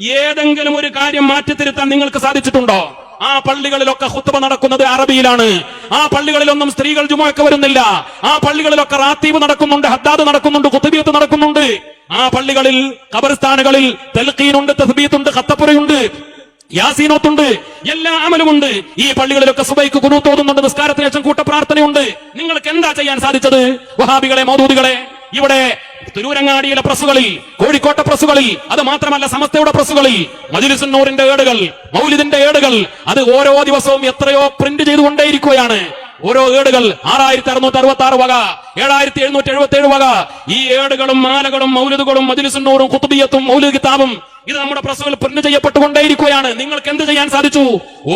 ഏതെങ്കിലും ഒരു കാര്യം മാറ്റിത്തിരുത്താൻ നിങ്ങൾക്ക് സാധിച്ചിട്ടുണ്ടോ? ആ പള്ളികളിലൊക്കെ ഹുത്തുബ നടക്കുന്നത് അറബിയിലാണ്. ആ പള്ളികളിലൊന്നും സ്ത്രീകൾ ജുമൊക്കെ വരുന്നില്ല. ആ പള്ളികളിലൊക്കെ റാത്തീവ് നടക്കുന്നുണ്ട് ഹദ്ദാദ് നടക്കുന്നുണ്ട് കുത്തുബിയത്ത് നടക്കുന്നുണ്ട്. ആ പള്ളികളിൽ കബർസ്ഥാനുകളിൽ തെൽക്കീനുണ്ട് തസ്ബീത്തുണ്ട് ഖത്തപ്പുരയുണ്ട്. യാസീനോത്തുണ്ട്. എല്ലാ അമലുമുണ്ട്. ഈ പള്ളികളിലൊക്കെ സുബൈക്ക് കുനു തോന്നുന്നുണ്ട് നിസ്കാരത്തിന് ശേഷം കൂട്ട പ്രാർത്ഥനയുണ്ട് നിങ്ങൾക്ക് എന്താ ചെയ്യാൻ സാധിച്ചത്? വഹാബികളെ മോദൂതികളെ ഇവിടെ തിരൂരങ്ങാടിയിലെ പ്രസ്സുകളിൽ കോഴിക്കോട്ടെ പ്രസ്സുകളിൽ അത് മാത്രമല്ല സമസ്തയുടെ പ്രസ്സുകളിൽ മജുലിസുന്നൂറിന്റെ ഏടുകൾ മൗലിദിന്റെ ഏടുകൾ അത് ഓരോ ദിവസവും എത്രയോ പ്രിന്റ് ചെയ്തുകൊണ്ടേയിരിക്കുകയാണ്. ഓരോ ഏടുകൾ ആറായിരത്തി അറുന്നൂറ്റി അറുപത്തി ആറ് വക ഏഴായിരത്തി എഴുന്നൂറ്റി എഴുപത്തി ഏഴ് വക ഈ ഏടുകളും മാലകളും മൗലിദുകളും മജുലിസുന്നൂറും കുത്തുബിയത്തും മൗലിദ് കിതാബും ഇത് നമ്മുടെ പ്രസവിൽ പ്രിന്റ് ചെയ്യപ്പെട്ടുകൊണ്ടേയിരിക്കുകയാണ്. നിങ്ങൾക്ക് എന്ത് ചെയ്യാൻ സാധിച്ചു?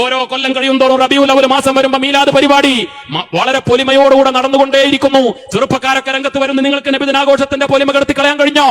ഓരോ കൊല്ലം കഴിയും തോറും റബിയുൽ അവൽ മാസം വരുമ്പോ മീലാദ് പരിപാടി വളരെ പൊലിമയോടുകൂടെ നടന്നുകൊണ്ടേയിരിക്കുന്നു. ചെറുപ്പക്കാരൊക്കെ രംഗത്ത് വരുന്ന. നിങ്ങൾക്ക് നബിദിനാഘോഷത്തിന്റെ പൊലിമ കെടുത്തി കളയാൻ കഴിഞ്ഞോ?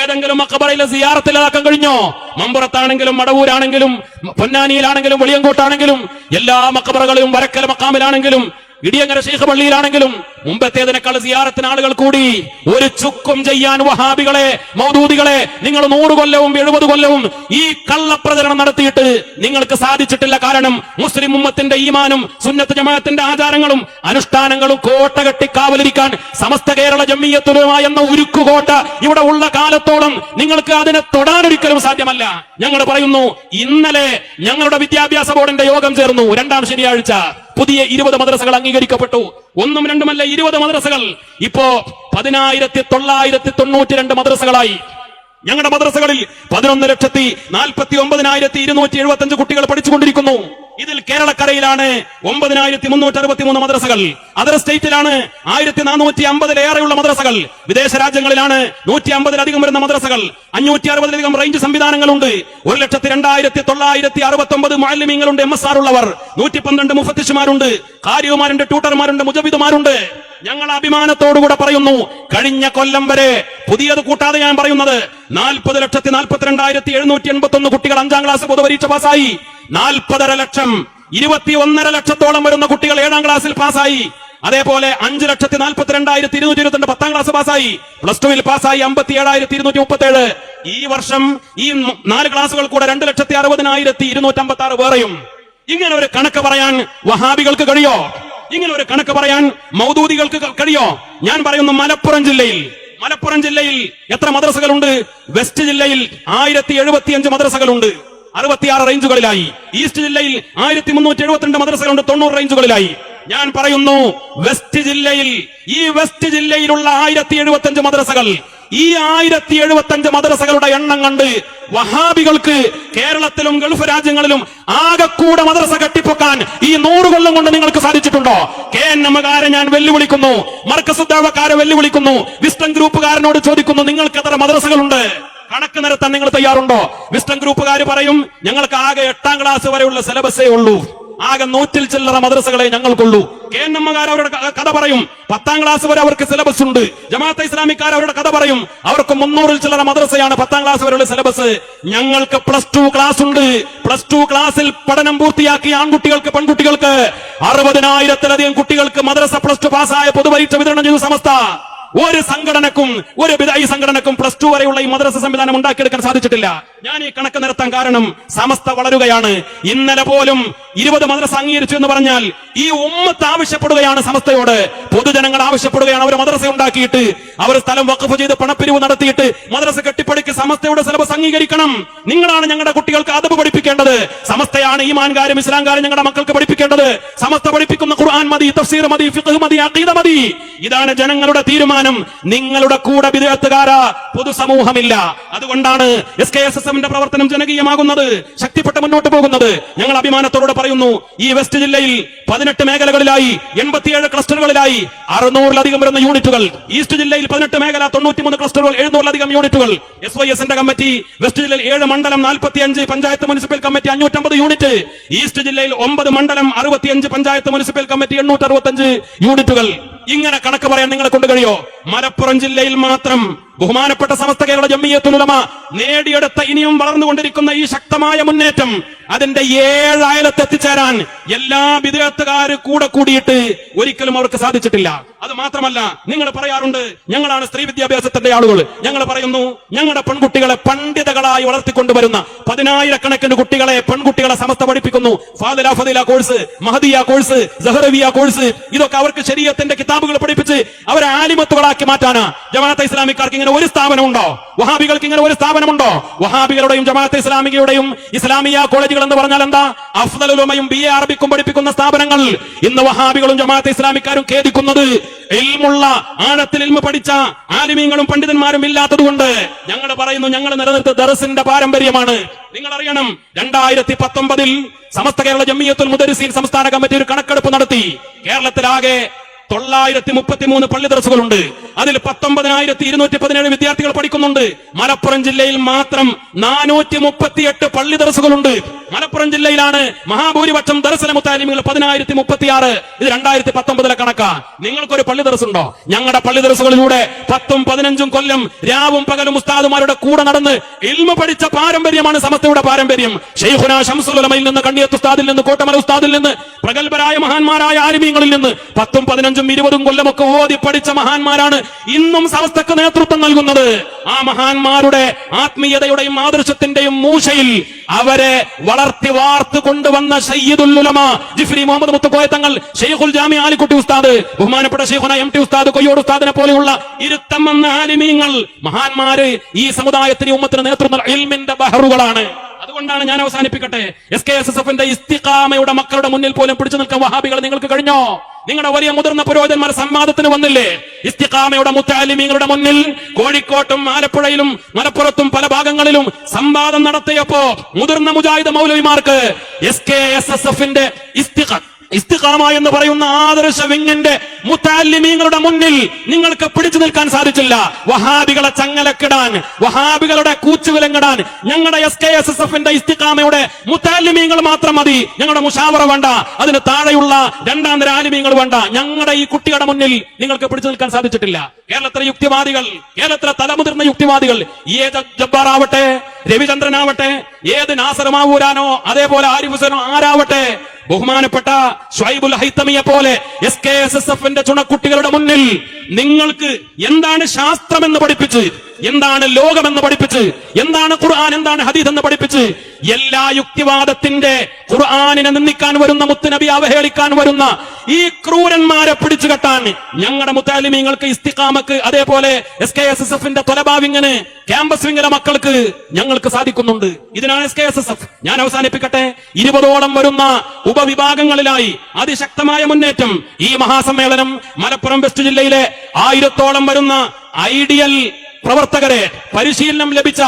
ഏതെങ്കിലും മക്കബറയിലെ സിയാറത്തിലാക്കാൻ കഴിഞ്ഞോ? മമ്പുറത്താണെങ്കിലും മടവൂരാണെങ്കിലും പൊന്നാനിയിലാണെങ്കിലും വെളിയങ്കോട്ടാണെങ്കിലും എല്ലാ മക്കബറകളിലും വരക്കല മക്കാമിലാണെങ്കിലും ഇടിയങ്ങര ശേഖ പള്ളിയിലാണെങ്കിലും മുമ്പത്തേതിനേക്കാൾ സിയാറത്തിന് ആളുകൾ കൂടി ഒരു ചുക്കും ചെയ്യാൻ വഹാബികളെ മൗദൂദികളെ നിങ്ങൾ നൂറ് കൊല്ലവും എഴുപത് കൊല്ലവും ഈ കള്ളപ്രചരണം നടത്തിയിട്ട് നിങ്ങൾക്ക് സാധിച്ചിട്ടില്ല. കാരണം മുസ്ലിം ഉമ്മത്തിന്റെ ഈമാനും സുന്നത്ത് ജമാഅത്തിന്റെ ആചാരങ്ങളും അനുഷ്ഠാനങ്ങളും കോട്ട കെട്ടി കാവലിരിക്കാൻ സമസ്ത കേരള ജമ്മിയത്തുലമ എന്ന ഉരുക്കുകോട്ട ഇവിടെ ഉള്ള കാലത്തോളം നിങ്ങൾക്ക് അതിനെ തൊടാനൊരിക്കലും സാധ്യമല്ല. ഞങ്ങൾ പറയുന്നു ഇന്നലെ ഞങ്ങളുടെ വിദ്യാഭ്യാസ ബോർഡിന്റെ യോഗം ചേർന്നു. രണ്ടാം ശനിയാഴ്ച പുതിയ ഇരുപത് മദ്രസകൾ അംഗീകരിക്കപ്പെട്ടു. ഒന്നും രണ്ടുമല്ല ഇരുപത് മദ്രസകൾ. ഇപ്പോ പതിനായിരത്തി തൊള്ളായിരത്തി തൊണ്ണൂറ്റി രണ്ട് മദ്രസകളായി. ഞങ്ങളുടെ മദ്രസകളിൽ പതിനൊന്ന് ലക്ഷത്തി നാൽപ്പത്തി ഒമ്പതിനായിരത്തി ഇരുന്നൂറ്റി എഴുപത്തി അഞ്ച് കുട്ടികൾ പഠിച്ചുകൊണ്ടിരിക്കുന്നു. ഇതിൽ കേരളക്കരയിലാണ് ഒമ്പതിനായിരത്തി മുന്നൂറ്റി അറുപത്തി മൂന്ന് മദ്രസകൾ. അതർ സ്റ്റേറ്റിലാണ് ആയിരത്തി നാനൂറ്റി അമ്പതിലേറെയുള്ള മദ്രസകൾ. വിദേശ രാജ്യങ്ങളിലാണ് നൂറ്റി അമ്പതിലധികം വരുന്ന മദ്രസകൾ. അഞ്ഞൂറ്റി അറുപതിലധികം റേഞ്ച് സംവിധാനങ്ങളുണ്ട്. ഒരു ലക്ഷത്തി രണ്ടായിരത്തി തൊള്ളായിരത്തി അറുപത്തി ഒമ്പത് മാലിന്യങ്ങളുണ്ട് എം എസ് ആർ ഉള്ളവർ. നൂറ്റി പന്ത്രണ്ട് മുഫത്തിഷുമാരുണ്ട് കാര്യവുമാരുണ്ട് ട്യൂട്ടർമാരുണ്ട് മുജബിദുമാരുണ്ട് ഞങ്ങൾ അഭിമാനത്തോടുകൂടെ പറയുന്നു കഴിഞ്ഞ കൊല്ലം വരെ പുതിയത് കൂട്ടാതെ ഞാൻ പറയുന്നത് നാൽപ്പത് ലക്ഷത്തി നാൽപ്പത്തിരണ്ടായിരത്തി എഴുന്നൂറ്റി എൺപത്തി ഒന്ന് കുട്ടികൾ അഞ്ചാം ക്ലാസ് പൊതുപരീക്ഷ പാസ്സായി. നാൽപ്പതര ലക്ഷം ഇരുപത്തി ഒന്നര ലക്ഷത്തോളം വരുന്ന കുട്ടികൾ ഏഴാം ക്ലാസ്സിൽ പാസ്സായി. അതേപോലെ അഞ്ച് ലക്ഷത്തി നാൽപ്പത്തിരണ്ടായിരത്തി ഇരുന്നൂറ്റി ഇരുപത്തിരണ്ട് പത്താം ക്ലാസ് പാസ്സായി. പ്ലസ് ടുവിൽ പാസ്സായി അമ്പത്തി ഏഴായിരത്തി ഇരുന്നൂറ്റി മുപ്പത്തി ഏഴ് ഈ വർഷം ഈ നാല് ക്ലാസ്സുകൾ കൂടെ രണ്ട് ലക്ഷത്തി അറുപതിനായിരത്തി ഇരുന്നൂറ്റി അമ്പത്തി ആറ് വേറെയും. ഇങ്ങനെ ഒരു കണക്ക് പറയാൻ വഹാബികൾക്ക് കഴിയോ? ഇങ്ങനെ ഒരു കണക്ക് പറയാൻ മൗദൂദികൾക്ക് കഴിയോ? ഞാൻ പറയുന്നു മലപ്പുറം ജില്ലയിൽ മലപ്പുറം ജില്ലയിൽ എത്ര മദ്രസകളുണ്ട്? വെസ്റ്റ് ജില്ലയിൽ ആയിരത്തി എഴുപത്തിയഞ്ച് മദ്രസകളുണ്ട്. അറുപത്തിയാറ് റേഞ്ചുകളിലായി. ഈസ്റ്റ് ജില്ലയിൽ ആയിരത്തി മുന്നൂറ്റി എഴുപത്തിരണ്ട് മദ്രസകളുണ്ട്. തൊണ്ണൂറ് റേഞ്ചുകളിലായി. ഞാൻ പറയുന്നു വെസ്റ്റ് ജില്ലയിൽ ഈ വെസ്റ്റ് ജില്ലയിലുള്ള ആയിരത്തി എഴുപത്തിയഞ്ച് മദ്രസകൾ ഈ ആയിരത്തി എഴുപത്തി അഞ്ച് മദ്രസകളുടെ എണ്ണം കണ്ട് വഹാബികൾക്ക് കേരളത്തിലും ഗൾഫ് രാജ്യങ്ങളിലും ആകെക്കൂടെ മദ്രസ കെട്ടിപ്പൊക്കാൻ ഈ നൂറ് കൊല്ലം കൊണ്ട് നിങ്ങൾക്ക് സാധിച്ചിട്ടുണ്ടോ? കെ എൻ എമ്മുകാരെ ഞാൻ വെല്ലുവിളിക്കുന്നു. മർക്കസുദ്ധാവക്കാരെ വെല്ലുവിളിക്കുന്നു. വിസ്റ്റൺ ഗ്രൂപ്പുകാരനോട് ചോദിക്കുന്നു നിങ്ങൾക്ക് എത്ര മദ്രസകളുണ്ട്? കണക്ക് നിരത്താൻ നിങ്ങൾ തയ്യാറുണ്ടോ? വിസ്റ്റൺ ഗ്രൂപ്പുകാർ പറയും ഞങ്ങൾക്ക് ആകെ എട്ടാം ക്ലാസ് വരെയുള്ള സിലബസേ ഉള്ളൂ. ആകെ നൂറ്റിൽ ചില്ലറ മദ്രസകളെ ഞങ്ങൾക്കുള്ളൂ. കെ എൻ എമ്മുകാർ അവരുടെ കഥ പറയും. പത്താം ക്ലാസ് വരെ അവർക്ക് സിലബസ് ഉണ്ട്. ജമാഅത്ത് ഇസ്ലാമിക്കാർ അവരുടെ കഥ പറയും. അവർക്ക് മുന്നൂറിൽ ചില്ലറ മദ്രസയാണ് പത്താം ക്ലാസ് വരെയുള്ള സിലബസ് ഞങ്ങൾക്ക് പ്ലസ് ടു ക്ലാസ് ഉണ്ട്. പ്ലസ് ടു ക്ലാസ്സിൽ പഠനം പൂർത്തിയാക്കിയ ആൺകുട്ടികൾക്ക് പെൺകുട്ടികൾക്ക് അറുപതിനായിരത്തിലധികം കുട്ടികൾക്ക് മദ്രസ പ്ലസ് ടു പാസ്സായ പൊതുപരീക്ഷ വിതരണം ചെയ്ത സമസ്ത. ഒരു സംഘടനക്കും ഒരു വിദായി സംഘടനക്കും പ്ലസ് ടു വരെയുള്ള ഈ മദ്രസ സംവിധാനം ഉണ്ടാക്കിയെടുക്കാൻ സാധിച്ചിട്ടില്ല. ഞാൻ ഈ കണക്ക് നിരത്താൻ കാരണം സമസ്ത വളരുകയാണ്. ഇന്നലെ പോലും ഇരുപത് മദ്രസ അംഗീകരിച്ചു എന്ന് പറഞ്ഞാൽ ഈ ഉമ്മത്ത് ആവശ്യപ്പെടുകയാണ് സമസ്തയോട്. പൊതുജനങ്ങൾ ആവശ്യപ്പെടുകയാണ്. അവർ മദ്രസ ഉണ്ടാക്കിയിട്ട് അവർ സ്ഥലം വഖഫ് ചെയ്ത് പണപ്പിരിവ് നടത്തിയിട്ട് മദ്രസ കെട്ടിപ്പടുക്കി സമസ്തയുടെ സിലബസ് അംഗീകരിക്കണം. നിങ്ങളാണ് ഞങ്ങളുടെ കുട്ടികൾക്ക് അതബ് പഠിപ്പിക്കേണ്ടത്. സമസ്തയാണ് ഈമാൻകാരും ഇസ്ലാംകാരും ഞങ്ങളുടെ മക്കൾക്ക് പഠിപ്പിക്കേണ്ടത്. സമസ്ത പഠിപ്പിക്കുന്ന ഖുർആൻ മതി തഫ്സീർ മതി ഫിഖ് മതി അഖീദ മതി. ഇതാണ് ജനങ്ങളുടെ തീരുമാനം. നിങ്ങളുടെ കൂടെ വിദേശത്തുകാര പൊതുസമൂഹമില്ല. അതുകൊണ്ടാണ് എസ് കെ എസ് എസ് എമ്മിന്റെ പ്രവർത്തനം ജനകീയമാകുന്നത് ശക്തിപ്പെട്ട് മുന്നോട്ട് പോകുന്നത്. ഞങ്ങൾ അഭിമാനത്തോടെ പറയുന്നു ഈ വെസ്റ്റ് ജില്ലയിൽ പതിനെട്ട് മേഖലകളിലായി എൺപത്തിയേഴ് ക്ലസ്റ്ററുകളിലായി അറുന്നൂറിലധികം വരുന്ന യൂണിറ്റുകൾ. ഈസ്റ്റ് ജില്ലയിൽ പതിനെട്ട് മേഖല തൊണ്ണൂറ്റിമൂന്ന് ക്ലസ്റ്ററുകൾ എഴുന്നൂറിലധികം യൂണിറ്റുകൾ. എസ് വൈ എസിന്റെ കമ്മിറ്റി വെസ്റ്റ് ജില്ലയിൽ ഏഴ് മണ്ഡലം നാൽപ്പത്തിയഞ്ച് പഞ്ചായത്ത് മുനിസിപ്പൽ കമ്മിറ്റി അഞ്ഞൂറ്റമ്പത് യൂണിറ്റ്. ഈസ്റ്റ് ജില്ലയിൽ ഒമ്പത് മണ്ഡലം അറുപത്തിയഞ്ച് പഞ്ചായത്ത് മുനിസിപ്പൽ കമ്മിറ്റി എണ്ണൂറ്റി അറുപത്തഞ്ച് യൂണിറ്റുകൾ. ഇങ്ങനെ കണക്ക് പറയാൻ നിങ്ങളെ കൊണ്ട് കഴിയോ? മലപ്പുറം ജില്ലയിൽ മാത്രം ബഹുമാനപ്പെട്ട സമസ്ത കേരള ജമ്മിയത്തുലമ നേടിയെടുത്ത ഇനിയും വളർന്നുകൊണ്ടിരിക്കുന്ന ഈ ശക്തമായ മുന്നേറ്റം അതിന്റെ ഏഴായാലത്ത് എത്തിച്ചേരാൻ എല്ലാ വിദേഹത്തുകാർ കൂടെ കൂടിയിട്ട് ഒരിക്കലും അവർക്ക് സാധിച്ചിട്ടില്ല. അത് മാത്രമല്ല നിങ്ങൾ പറയാറുണ്ട് ഞങ്ങളാണ് സ്ത്രീ വിദ്യാഭ്യാസത്തിന്റെ ആളുകൾ. ഞങ്ങൾ പറയുന്നു ഞങ്ങളുടെ പെൺകുട്ടികളെ പണ്ഡിതകളായി വളർത്തിക്കൊണ്ടുവരുന്ന പതിനായിരക്കണക്കിന് കുട്ടികളെ പെൺകുട്ടികളെ സമസ്ത പഠിപ്പിക്കുന്നു. Fadila Fadila course Mahdiya course Saharaviya course ഇതൊക്കെ അവർക്ക് ശരീരത്തിന്റെ കിതാബുകൾ പഠിപ്പിച്ച് അവരെ ആലിമത്തുകളാക്കി മാറ്റാനാ. ജമാഅത്തെ ഇസ്ലാമിക്കാർക്ക് ഇങ്ങനെ ഒരു സ്ഥാപനമുണ്ടോ? വഹാബികൾക്ക് ഇങ്ങനെ ഒരു സ്ഥാപനമുണ്ടോ? വഹാബികളുടെയും ജമാഅത്ത് ഇസ്ലാമികയുടെയും ഇസ്ലാമിയ കോളേജുകൾ എന്ന് പറഞ്ഞാൽ എന്താ? അഫ്ദലുലമയും ബി എ അറബിക്കും പഠിപ്പിക്കുന്ന സ്ഥാപനങ്ങൾ. ഇന്ന് വഹാബികളും ജമാഅത്ത് ഇസ്ലാമിക്കാരും ഖേദിക്കുന്നത് ഇൽമുള്ള ആഴത്തിൽ ഇൽമ പഠിച്ച ആലിമീങ്ങളും പണ്ഡിതന്മാരും ഇല്ലാത്തതുകൊണ്ട് ഞങ്ങൾ പറയുന്നു ഞങ്ങൾ നിലനിർത്ത ദറസിന്റെ പാരമ്പര്യമാണ്. നിങ്ങൾ അറിയണം രണ്ടായിരത്തി പത്തൊമ്പതിൽ സമസ്ത കേരള ജമ്മിയത്തുൽ മുദരിസീൻ സംസ്ഥാന കമ്മിറ്റി ഒരു കണക്കെടുപ്പ് നടത്തി. കേരളത്തിലാകെ തൊള്ളായിരത്തി മുപ്പത്തി മൂന്ന് പള്ളി ദർസുകളുണ്ട്. അതിൽ പത്തൊമ്പതിനായിരത്തി ഇരുന്നൂറ്റി പതിനേഴ് വിദ്യാർത്ഥികൾ പഠിക്കുന്നുണ്ട്. മലപ്പുറം ജില്ലയിൽ മാത്രം നാനൂറ്റി മുപ്പത്തി എട്ട് പള്ളി ദർസുകളുണ്ട്. മലപ്പുറം ജില്ലയിലാണ് മഹാഭൂരിപക്ഷം ദർശന മുത്താലിമികൾ പതിനായിരത്തി മുപ്പത്തിയാറ് ഇത് രണ്ടായിരത്തി പത്തൊമ്പതിലെ കണക്കാ. നിങ്ങൾക്കൊരു പള്ളി ദർസുണ്ടോ? ഞങ്ങളുടെ പള്ളി ദർസുകളിലൂടെ പത്തും പതിനഞ്ചും കൊല്ലം രാവും പകലും ഉസ്താദുമാരുടെ കൂടെ നടന്ന് ഇൽമ പഠിച്ച പാരമ്പര്യമാണ് സമസ്തയുടെ പാരമ്പര്യം. ഷെയ്ഖുന ഷംസുലമയിൽ നിന്ന് കണ്ണിയത്ത് ഉസ്താദിൽ നിന്ന് കോട്ടമല ഉസ്താദിൽ നിന്ന് പ്രഗത്ഭരായ മഹാന്മാരായ ആലിമീങ്ങളിൽ നിന്ന് പത്തും പതിനഞ്ചും ഇരുപതും കൊല്ലമൊക്കെ ഓതി പഠിച്ച മഹാന്മാരാണ് ഇന്നും സമസ്തക്ക് നേതൃത്വം നൽകുന്നത്. ആ മഹാന്മാരുടെ ആത്മീയതയുടെയും ആദർശത്തിന്റെയും മൂശയിൽ അവരെ വളർത്തി വാർത്തു കൊണ്ടുവന്ന സയ്യിദുല്ലുലമ ജിഫ്രി മുഹമ്മദ് മുത്തുക്കോയ തങ്ങൾ ഷെയ്ഖുൽ ജാമി ആലിക്കുട്ടി ഉസ്താദ് ബഹുമാനപ്പെട്ട ഷെയ്ഖുന എം ടി ഉസ്താദ് കൊയ്യോട് ഉസ്താദിനെ പോലെയുള്ള ഇരുത്തം എന്ന ആലിമീങ്ങൾ. മഹാന്മാര് ഈ സമുദായത്തിന് ഉമ്മത്തിന് നേതൃത്വം ഇൽമിന്റെ ബഹറുകളാണ്. അതുകൊണ്ടാണ് ഞാൻ അവസാനിപ്പിക്കട്ടെ. എസ് കെ എസ് എസ് എഫിന്റെ ഇസ്തിഖാമയുടെ മക്കളുടെ മുന്നിൽ പോലും പിടിച്ചു നിൽക്കാൻ വഹാബികൾ നിങ്ങൾക്ക് കഴിഞ്ഞോ? നിങ്ങളുടെ വലിയ മുതിർന്ന പുരോഹിതന്മാർ സംവാദത്തിന് വന്നില്ലേ? ഇസ്തിഖാമയുടെ മുത്താലിമീങ്ങളുടെ മുന്നിൽ കോഴിക്കോട്ടും ആലപ്പുഴയിലും മലപ്പുറത്തും പല ഭാഗങ്ങളിലും സംവാദം നടത്തിയപ്പോ മുതിർന്ന മുജാഹിദ് മൗലവിമാർക്ക് എസ് കെ എസ് എസ് എഫിന്റെ ഇസ്തിഖ ഇസ്തിഖാമ എന്ന് പറയുന്ന ആദർശ വിങ്ങിന്റെ മുത്താലിമീങ്ങളുടെ മുന്നിൽ നിങ്ങൾക്ക് പിടിച്ചു നിൽക്കാൻ സാധിച്ചില്ല. വഹാബികളെ ചങ്ങലക്കിടാൻ വഹാബികളുടെ കൂച്ചുവിലങ്ങിടാൻ ഞങ്ങളുടെ എസ് കെ എസ് എസ് എഫിന്റെ ഇസ്തിഖാമയുടെ മുത്താലിമീങ്ങൾ മാത്രം മതി. ഞങ്ങളുടെ മുഷാവറ വേണ്ട. അതിന് താഴെയുള്ള രണ്ടാം നിര ആലിമീങ്ങൾ വേണ്ട. ഞങ്ങളുടെ ഈ കുട്ടിയുടെ മുന്നിൽ നിങ്ങൾക്ക് പിടിച്ചു നിൽക്കാൻ സാധിച്ചിട്ടില്ല. കേരളത്തിലെ യുക്തിവാദികൾ കേരളത്തിലെ തലമുതിർന്ന യുക്തിവാദികൾ ഏത് രവിചന്ദ്രൻ ആവട്ടെ ഏത് നാസർ മാവൂരാനോ അതേപോലെ ആരിഫ് ഹുസൈനോ ആരാവട്ടെ ബഹുമാനപ്പെട്ട ഷൈബുൽ ഹൈത്തമിയെ പോലെ എസ് കെ എസ് എസ് എഫിന്റെ ചുണക്കുട്ടികളുടെ മുന്നിൽ നിങ്ങൾക്ക് എന്താണ് ശാസ്ത്രമെന്ന് പഠിപ്പിച്ച് എന്താണ് ലോകമെന്ന് പഠിപ്പിച്ച് എന്താണ് ഖുർആൻ എന്താണ് ഹദീദ് എന്ന് പഠിപ്പിച്ച് എല്ലാ യുക്തിവാദത്തിന്റെ ഖുർആാനിനെ നിന്ദിക്കാൻ വരുന്ന മുത്തുനബി അവഹേളിക്കാൻ വരുന്ന ഈ ക്രൂരന്മാരെ പിടിച്ചു കെട്ടാൻ ഞങ്ങളുടെ മുത്താലിമീങ്ങൾക്ക് ഇസ്തിഖാമക്ക് അതേപോലെ എസ് കെ എസ് എസ് എഫിന്റെ തൊലബാവിങ്ങന് ക്യാമ്പസ് വിങ്ങിലെ മക്കൾക്ക് ഞങ്ങൾക്ക് സാധിക്കുന്നുണ്ട്. ഇതിനാണ് S K S S F ഞാൻ അവസാനിപ്പിക്കട്ടെ. ഇരുപതോളം വരുന്ന ഉപവിഭാഗങ്ങളിലായി അതിശക്തമായ മുന്നേറ്റം ഈ മഹാസമ്മേളനം മലപ്പുറം വെസ്റ്റ് ജില്ലയിലെ ആയിരത്തോളം വരുന്ന ഐഡിയൽ പ്രവർത്തകരെ പരിശീലനം ലഭിച്ച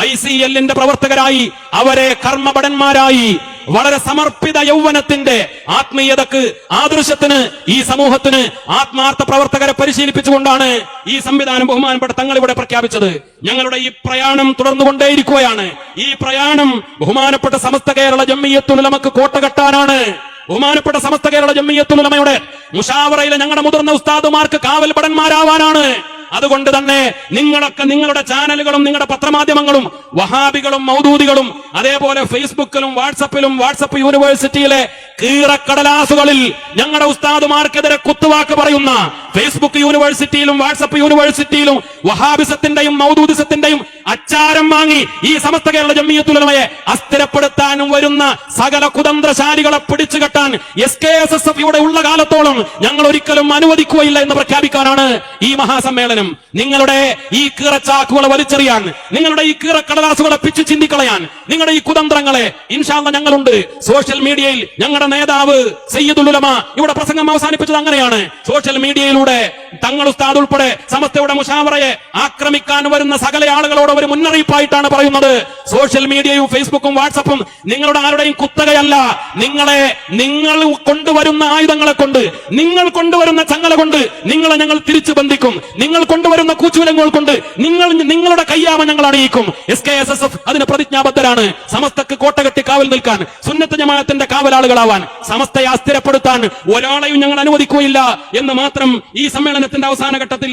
ഐ സി എല്ലിന്റെ പ്രവർത്തകരായി അവരെ കർമ്മഭടന്മാരായി വളരെ സമർപ്പിത യൗവനത്തിന്റെ ആത്മീയതക്ക് ആദർശത്തിന് ഈ സമൂഹത്തിന് ആത്മാർത്ഥ പ്രവർത്തകരെ പരിശീലിപ്പിച്ചുകൊണ്ടാണ് ഈ സംവിധാനം ബഹുമാനപ്പെട്ട തങ്ങൾ ഇവിടെ പ്രഖ്യാപിച്ചത്. ഞങ്ങളുടെ ഈ പ്രയാണം തുടർന്നുകൊണ്ടേയിരിക്കുകയാണ്. ഈ പ്രയാണം ബഹുമാനപ്പെട്ട സമസ്ത കേരള ജമ്മിയത്തുലമക്ക് കോട്ട കെട്ടാനാണ്. ബഹുമാനപ്പെട്ട സമസ്ത കേരള ജമ്മിയത്തുലമയുടെ മുഷാവറയിലെ ഞങ്ങളുടെ മുതിർന്ന ഉസ്താദുമാർക്ക് കാവൽ ഭടന്മാരാവാനാണ് അതുകൊണ്ട് തന്നെ നിങ്ങളൊക്കെ നിങ്ങളുടെ ചാനലുകളും നിങ്ങളുടെ പത്രമാധ്യമങ്ങളും വഹാബികളും മൗദൂദികളും അതേപോലെ ഫേസ്ബുക്കിലും വാട്സപ്പിലും വാട്സപ്പ് യൂണിവേഴ്സിറ്റിയിലെ കീറക്കടലാസുകളിൽ ഞങ്ങളുടെ ഉസ്താദുമാർക്കെതിരെ കുത്തുവാക്ക് പറയുന്ന ഫേസ്ബുക്ക് യൂണിവേഴ്സിറ്റിയിലും വാട്സപ്പ് യൂണിവേഴ്സിറ്റിയിലും വഹാബിസത്തിന്റെയും മൗദൂദിസത്തിന്റെയും അച്ചാരം വാങ്ങി ഈ സമസ്ത കേരള ജമ്മിയത്തുലമയെ അസ്ഥിരപ്പെടുത്താനും വരുന്ന സകല കുതന്ത്രശാലികളെ പിടിച്ചു കെട്ടാൻ S K S S F ഇവിടെ ഉള്ള കാലത്തോളം ഞങ്ങൾ ഒരിക്കലും അനുവദിക്കുകയില്ല എന്ന് പ്രഖ്യാപിക്കാനാണ് ഈ മഹാസമ്മേളനം. നിങ്ങളുടെ ഈ കീറച്ചാക്കുകളെ വലിച്ചെറിയാൻ നിങ്ങളുടെ ഈ കീറക്കടലാസുകളെ പിച്ചു ചിന്തിക്കളയാൻ നിങ്ങളുടെ ഈ കുതന്ത്രങ്ങളെ ഇൻഷാല്ല ഞങ്ങളുണ്ട്. സോഷ്യൽ മീഡിയയിൽ ഞങ്ങളുടെ നേതാവ് സയ്യിദുലുലമ ഇവിടെ പ്രസംഗം അവസാനിപ്പിച്ചത് അങ്ങനെയാണ്. സോഷ്യൽ മീഡിയയിലൂടെ തങ്ങൾ ഉസ്താദ് ഉൾപ്പെടെ സമസ്തയുടെ മുഷാവറയെ ആക്രമിക്കാൻ വരുന്ന സകല ആളുകളോട് ഒരു മുന്നറിയിപ്പായിട്ടാണ് പറയുന്നത്. സോഷ്യൽ മീഡിയയും ഫേസ്ബുക്കും വാട്സപ്പും നിങ്ങളുടെ ആരുടെയും കുത്തകയല്ല. നിങ്ങളെ നിങ്ങൾ കൊണ്ടുവരുന്ന ആയുധങ്ങളെ കൊണ്ട് നിങ്ങൾ കൊണ്ടുവരുന്ന ചങ്ങല കൊണ്ട് നിങ്ങളെ ഞങ്ങൾ തിരിച്ചു ബന്ധിക്കും. നിങ്ങൾ കൊണ്ടുവരുന്ന കൂച്ചുവിലങ്ങൾ കൊണ്ട് നിങ്ങൾ നിങ്ങളുടെ കയ്യാമ ഞങ്ങൾ അണിയിക്കും. S K S S F അതിന് പ്രതിജ്ഞാബദ്ധരാണ്. സമസ്തക്ക് കോട്ടകെട്ടി കാവൽ നിൽക്കാൻ സുന്നത്ത് ജമാഅത്തിന്റെ കാവലാളുകളാവാൻ സമസ്തയെ അസ്ഥിരപ്പെടുത്താൻ ഒരാളെയും ഞങ്ങൾ അനുവദിക്കുകയില്ല എന്ന് മാത്രം ഈ സമ്മേളനത്തിന്റെ അവസാന ഘട്ടത്തിൽ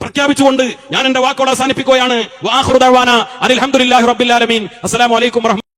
പ്രഖ്യാപിച്ചുകൊണ്ട് ഞാൻ എന്റെ വാക്കോട് അവസാനിപ്പിക്കുകയാണ്. വാഹൃദാന അലഹമുല്ലാഹി റബ്ബിൽ ആലമീൻ. അസ്സലാമു അലൈക്കും വറഹ്മ